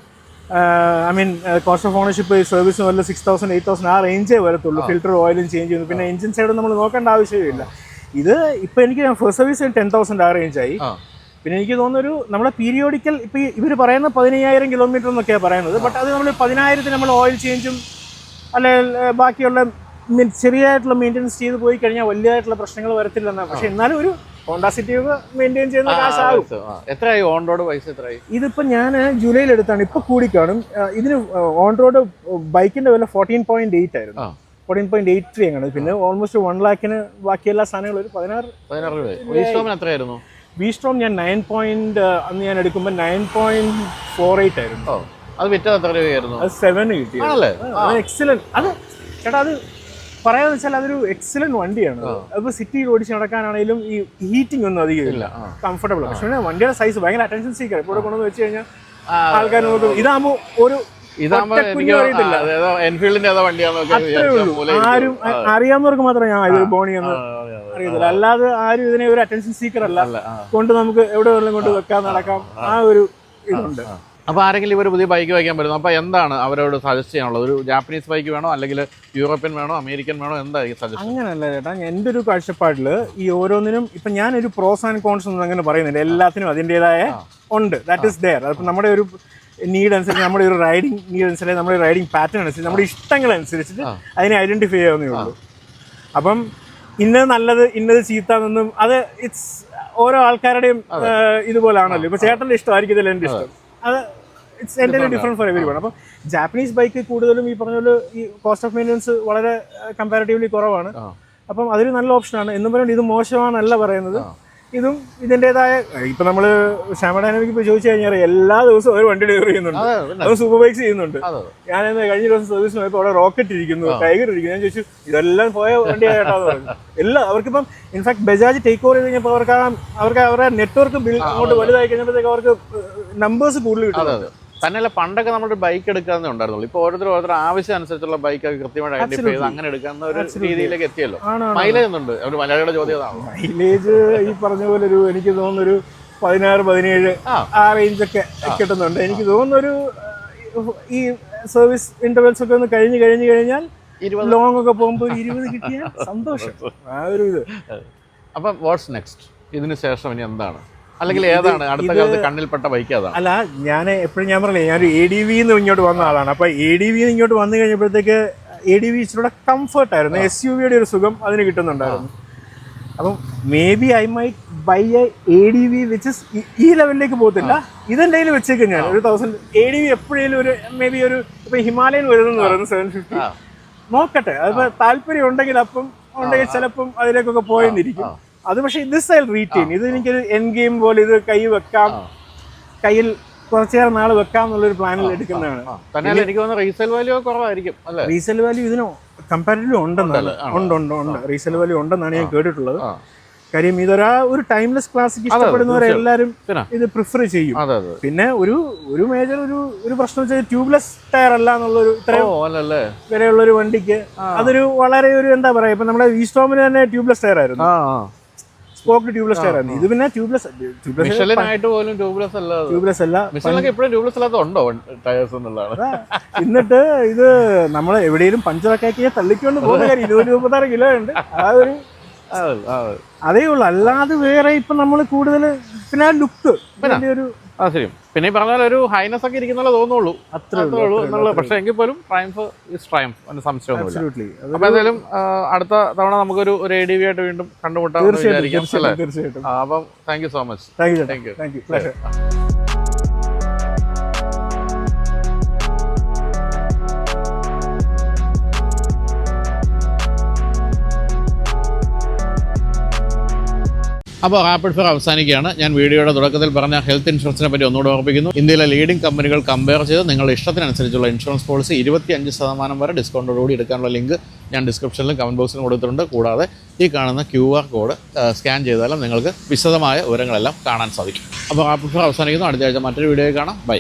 I mean cost of ownership service വല്ല സിക്സ് തൗസൻഡ് എയ്റ്റ് തൗസൻഡ് ആ റേഞ്ചേ വരത്തുള്ളൂ. ഫിൽറ്റർ ഓയിലും ചേഞ്ച് ചെയ്യുന്നു. പിന്നെ എഞ്ചിൻ സൈഡ് നമ്മൾ നോക്കേണ്ട ആവശ്യമില്ല. ഇത് ഇപ്പൊ എനിക്ക് ഫസ്റ്റ് സർവീസ് ടെൻ തൗസൻഡ് ആ റേഞ്ചായി ആയി. പിന്നെ എനിക്ക് തോന്നുന്നൊരു നമ്മുടെ പീരിയോഡിക്കൽ ഇപ്പൊ ഇവർ പറയുന്ന പതിനയ്യായിരം കിലോമീറ്റർ എന്നൊക്കെയാണ് പറയുന്നത്. ബട്ട് അത് നമ്മൾ പതിനായിരത്തിന് നമ്മൾ ഓയിൽ ചേഞ്ചും അല്ലെ ബാക്കിയുള്ള ചെറിയതായിട്ടുള്ള മെയിന്റെനൻസ് ചെയ്ത് പോയി കഴിഞ്ഞാൽ വലിയതായിട്ടുള്ള പ്രശ്നങ്ങൾ വരത്തില്ലെന്നാണ് പക്ഷെ എന്നാലും ഒരു ഹോണ്ട സിറ്റി മെയിന്റെയിൻ ചെയ്യുന്ന കാശാകും എത്രയായി ഓൺ റോഡ് പൈസ എത്രയായി? ഇതിപ്പോ ഞാൻ ജൂലൈയിൽ എടുത്താണ്. ഇപ്പൊ കൂടി കാണും. ഇതിന് ഓൺ റോഡ് ബൈക്കിന്റെ വില ഫോർട്ടീൻ പോയിന്റ് എയ്റ്റ് ആയിരുന്നു. ഫോർട്ടീൻ പോയിന്റ് എയ്റ്റ് ത്രീ ആണ്. പിന്നെ ഓൾമോസ്റ്റ് വൺ ലാക്കിന് ബാക്കി എല്ലാ സാധനങ്ങളും ഒരു പതിനാറ് പതിനാറ് എത്രയായിരുന്നു? വി സ്ട്രോം ഞാൻ നയൻ പോയിന്റ് അന്ന് ഞാൻ എടുക്കുമ്പോൾ നയൻ പോയിന്റ് ഫോർ എയ്റ്റ് ആയിരുന്നു. അത് വിറ്റത് എത്ര രൂപയായിരുന്നു? അത് സെവൻ കിട്ടി. എക്സലന്റ് അത് ചേട്ടാ അത് പറയാന്ന് വെച്ചാൽ അതൊരു എക്സലന്റ് വണ്ടിയാണ്. അതിപ്പോ സിറ്റിയിൽ ഓടിച്ച് നടക്കാനാണെങ്കിലും ഈ ഹീറ്റിംഗ് ഒന്നും അധികം ഇല്ല. കംഫർട്ടബിൾ പക്ഷേ വണ്ടിയുടെ സൈസ് ഭയങ്കര അറ്റൻഷൻ സീക്കർ ഇപ്പോൾ കൊണ്ടുവന്ന് വെച്ച് കഴിഞ്ഞാൽ ആൾക്കാർ നോക്കും ഇതാകുമ്പോൾ ഒരു ആരും അറിയാവുന്നവർക്ക് മാത്രമേ ഞാൻ ഇത് ബോണി എന്ന്. അറിയത്തില്ല അല്ലാതെ ആരും ഇതിനെ ഒരു അറ്റൻഷൻ സീക്കർ അല്ല. അല്ല, കൊണ്ട് നമുക്ക് എവിടെ വേണമെങ്കിലും കൊണ്ട് വെക്കാൻ നടക്കാം. ആ ഒരു ഇതുണ്ട്. അപ്പൊ ആരെങ്കിലും ഇവർ പുതിയ ബൈക്ക് വയ്ക്കാൻ പറ്റുന്നു അപ്പോൾ എന്താണ് അവരോട് സജസ്റ്റ് ചെയ്യാനുള്ളത്? ഒരു ജാപ്പനീസ് ബൈക്ക് വേണോ അല്ലെങ്കിൽ യൂറോപ്യൻ വേണോ അമേരിക്കൻ വേണോ? എന്തായിരിക്കും സജസ്റ്റ് അങ്ങനല്ല ചേട്ടാ എന്റെ ഒരു കാഴ്ചപ്പാടിൽ ഈ ഓരോന്നിനും ഇപ്പം ഞാനൊരു പ്രോസ് ആൻഡ് കോൺസ് ഒന്നും അങ്ങനെ പറയുന്നില്ല. എല്ലാത്തിനും അതിന്റെതായ ഉണ്ട്. ദാറ്റ് ഇസ് ദെയർ അതിപ്പോൾ നമ്മുടെ ഒരു നീഡ് അനുസരിച്ച് നമ്മുടെ ഒരു റൈഡിങ് നീഡ് അനുസരിച്ച് നമ്മുടെ റൈഡിങ് പാറ്റേൺ അനുസരിച്ച് നമ്മുടെ ഇഷ്ടങ്ങൾ അനുസരിച്ചിട്ട് അതിനെ ഐഡന്റിഫൈ ചെയ്യാവുന്നേ ഉള്ളൂ. അപ്പം ഇന്നത് നല്ലത് ഇന്നത് ചീത്ത എന്നൊന്നും അത് ഇറ്റ്സ് ഓരോ ആൾക്കാരുടെയും ഇതുപോലെ ഇതുപോലാണല്ലോ. ഇപ്പൊ ചേട്ടന്റെ ഇഷ്ടമായിരിക്കും എന്റെ ഇഷ്ടം. അത് ഇറ്റ്സ് എന്റെ ഡിഫറെന്റ് ഫോർ എവരി വൺ അപ്പം ജാപ്പനീസ് ബൈക്ക് കൂടുതലും ഈ പറഞ്ഞ പോലെ ഈ കോസ്റ്റ് ഓഫ് മെയിന്റനൻസ് വളരെ കമ്പാരിറ്റീവ്ലി കുറവാണ്. അപ്പം അതൊരു നല്ല ഓപ്ഷനാണ് എന്നും പറഞ്ഞുകൊണ്ട് ഇത് മോശമാണല്ല പറയുന്നത്. ഇതും ഇതിന്റെതായ ഇപ്പൊ നമ്മൾ ശ്യാമഡൈനമിക് ഇപ്പൊ ചോദിച്ചു കഴിഞ്ഞാൽ എല്ലാ ദിവസവും ഒരു വണ്ടി ഡെലിവറി ചെയ്യുന്നുണ്ട്. അവർ അത്. സൂപ്പർ ബൈക്സ് ചെയ്യുന്നുണ്ട്. ഞാൻ കഴിഞ്ഞ ദിവസം സർവീസിന് പോയപ്പോൾ അവിടെ റോക്കറ്റ് ഇരിക്കുന്നു ടൈഗർ ഇരിക്കുന്നു. ഞാൻ ചോദിച്ചു ഇതെല്ലാം പോയ വണ്ടിയായിട്ടാന്ന് പറഞ്ഞു. എല്ലാം അവർക്കിപ്പം in fact Bajaj take over ചെയ്ത് കഴിഞ്ഞപ്പോൾ അവർക്ക് അവർക്ക് അവരുടെ നെറ്റ്വർക്ക് ബിൽ അങ്ങോട്ട് വലുതായി കഴിഞ്ഞപ്പോഴത്തേക്ക് അവർക്ക് നമ്പേഴ്സ് കൂടുതൽ അതെ. തന്നെയല്ല പണ്ടൊക്കെ നമ്മൾ ബൈക്ക് എടുക്കാന്നേ ഉണ്ടായിരുന്നുള്ളൂ. ഇപ്പൊ ഓരോരുത്തർ ഓരോരുത്തർ ആവശ്യം അനുസരിച്ചുള്ള ബൈക്ക് ഒക്കെ കൃത്യമായിട്ട് ഐഡന്റിഫൈ ചെയ്ത് അങ്ങനെ എടുക്കാവുന്ന ഒരു രീതിയിലേക്ക് എത്തിയല്ലോ. മൈലേജ് ഒന്നുണ്ട്. ഒരു മലയാളിയുടെ ചോദ്യം മൈലേജ് ഈ പറഞ്ഞ പോലെ ഒരു എനിക്ക് തോന്നുന്നൊരു ഒരു പതിനാറ് പതിനേഴ് ആ. റേഞ്ചൊക്കെ റേഞ്ച് ഒക്കെ കിട്ടുന്നുണ്ട്. എനിക്ക് തോന്നുന്നൊരു ഒരു ഈ സർവീസ് ഇന്റർവെൽസ് ഒക്കെ ഒന്ന് കഴിഞ്ഞ് കഴിഞ്ഞ് കഴിഞ്ഞാൽ ലോങ് ഒക്കെ പോകുമ്പോൾ ഇരുപത് കിട്ടിയാൽ സന്തോഷം. ആ ഒരു ഇത്. അപ്പം വാട്ട്സ് നെക്സ്റ്റ് ഇതിന് ശേഷം ഇനി എന്താണ്? അല്ലെങ്കിൽ ഏതാണ്? അടുത്ത കാലത്ത് കണ്ണിൽപ്പെട്ട ബൈക്ക് ഏതാണ്? അല്ല ഞാൻ എപ്പോഴും ഞാൻ പറഞ്ഞില്ലേ ഞാനൊരു എ ഡി വി ഇങ്ങോട്ട് വന്ന ആളാണ്. അപ്പൊ എ ഡി വി ഇങ്ങോട്ട് വന്നു കഴിഞ്ഞപ്പോഴത്തേക്ക് എ ഡി വി കംഫർട്ട് ആയിരുന്നു എസ് യു വിയുടെ ഒരു സുഖം അതിന് കിട്ടുന്നുണ്ടായിരുന്നു. അപ്പം maybe I my buy a A D V which ഈ ലെവലിലേക്ക് പോകത്തില്ല. ഇതെന്റെ കയ്യിൽ വെച്ചേക്കും ഞാൻ. ഒരു തൗസൻഡ് എ ഡി വി എപ്പോഴേലും ഒരു മേ ബി ഒരു ഇപ്പൊ ഹിമാലയൻ വരുന്നെന്ന് പറയുന്നത് സെവൻ ഫിഫ്റ്റി നോക്കട്ടെ അതിപ്പോൾ താല്പര്യം ഉണ്ടെങ്കിൽ അപ്പം ഉണ്ടെങ്കിൽ ചിലപ്പം അതിലേക്കൊക്കെ പോയെന്നിരിക്കും. അത് പക്ഷേ ഇത് സ്റ്റൈൽ റീറ്റെയിൻ ഇത് എനിക്കൊരു എൻ ഗെയിം പോലെ ഇത് കൈ വെക്കാം. കയ്യിൽ കുറച്ചേറെ നാൾ വെക്കാം എന്നുള്ളൊരു പ്ലാനിൽ എടുക്കുന്നതാണ്. എനിക്ക് തോന്നുന്നു റീസെൽ വാല്യൂ കുറവായിരിക്കും അല്ലേ? റീസെൽ വാല്യൂ ഇതിന് കമ്പാരിറ്റീവ്ലി ഉണ്ടെന്നാണ്? ഉണ്ട് ഉണ്ട് ഉണ്ട്. റീസെൽ വാല്യൂ ഉണ്ടെന്നാണ് ഞാൻ കേട്ടിട്ടുള്ളത്. കാര്യം ഇതൊരാ ഒരു ടൈംലെസ് ക്ലാസിക് ഇഷ്ടപ്പെടുന്നവരെല്ലാരും ഇത് പ്രിഫർ ചെയ്യും. പിന്നെ ഒരു ഒരു മേജർ ഒരു ഒരു പ്രശ്നം വെച്ചാൽ ട്യൂബ്ലെസ് ടയർ അല്ല എന്നുള്ളൊരു ഇത്രയും വിലയുള്ള ഒരു വണ്ടിക്ക് അതൊരു വളരെ ഒരു എന്താ പറയാ ഇപ്പൊ നമ്മുടെ ഈസ്റ്റോമിന് തന്നെ ട്യൂബ്ലെസ് ടയർ ആയിരുന്നു. സ്പോക്ക് ട്യൂബ്ലെസ് ടയർ ആയിരുന്നു. ഇത് പിന്നെ ട്യൂബ്ലെസ് ട്യൂബ്ലെസ് പോലും ട്യൂബ്ലെസ് അല്ല. ട്യൂബ്ലെസ് അല്ല. മിഷലിനൊക്കെ എപ്പോഴും ട്യൂബ്ലെസ് അല്ലാത്ത ഉണ്ടോ ടയേഴ്സ് എന്നുള്ളതാണ്. എന്നിട്ട് ഇത് നമ്മൾ എവിടെയെങ്കിലും പഞ്ചറൊക്കെ ആക്കി തള്ളിക്കൊണ്ട് പോകുന്ന കാര്യം ഇരുപത് മുപ്പത്താറ് കിലോ ഉണ്ട്. ആ ഒരു അതേ ഉള്ളൂ. അല്ലാതെ വേറെ ഇപ്പൊ നമ്മൾ കൂടുതൽ പിന്നെ ആ ലുക്ക് ഒരു ആ ശരി. പിന്നെ ഈ പറഞ്ഞ ഒരു ഹൈനസ് ഒക്കെ ഇരിക്കുന്നല്ലേ തോന്നുള്ളൂ അത്രേ ഉള്ളൂ, ഉള്ളൂ എന്നുള്ളത്. പക്ഷേ എങ്കിൽ പോലും ട്രയംഫ് ഇസ് ട്രയംഫ് അതിന് സംശയമൊന്നുമില്ല. അപ്പൊ എന്തായാലും അടുത്ത തവണ നമുക്കൊരു ഒരു എ ഡി വി ആയിട്ട് വീണ്ടും കണ്ടുമുട്ടാം തീർച്ചയായിട്ടും അപ്പം thank you so much thank you thank you thank you അപ്പോൾ റാപ്പിഡ് ഫെയർ അവസാനിക്കുകയാണ്. ഞാൻ വീഡിയോയുടെ തുടക്കത്തിൽ പറഞ്ഞ ഹെൽത്ത് ഇൻഷുറൻസിനെ പറ്റി ഒന്നുകൂടെ ഓർപ്പിക്കുന്നു ഇന്ത്യയിലെ ലീഡിംഗ് കമ്പനികൾ കമ്പയർ ചെയ്ത് നിങ്ങളുടെ ഇഷ്ടത്തിനനുസരിച്ചുള്ള ഇൻഷുറൻസ് പോളിസി ഇരുപത്തി അഞ്ച് ശതമാനം വരെ ഡിസ്കൗണ്ടോടുകൂടി എടുക്കാനുള്ള ലിങ്ക് ഞാൻ ഡിസ്ക്രിപ്ഷനിലും കമന്റ് ബോക്സിലും കൊടുത്തിട്ടുണ്ട്. കൂടാതെ ഈ കാണുന്ന ക്യു ആർ കോഡ് സ്കാൻ ചെയ്താലും നിങ്ങൾക്ക് വിശദമായ വിവരങ്ങളെല്ലാം കാണാൻ സാധിക്കും. അപ്പോൾ റാപ്പിഡ് ഫെയർ അവസാനിക്കുന്നു. അടുത്ത ആഴ്ച മറ്റൊരു വീഡിയോയിൽ കാണാം. ബൈ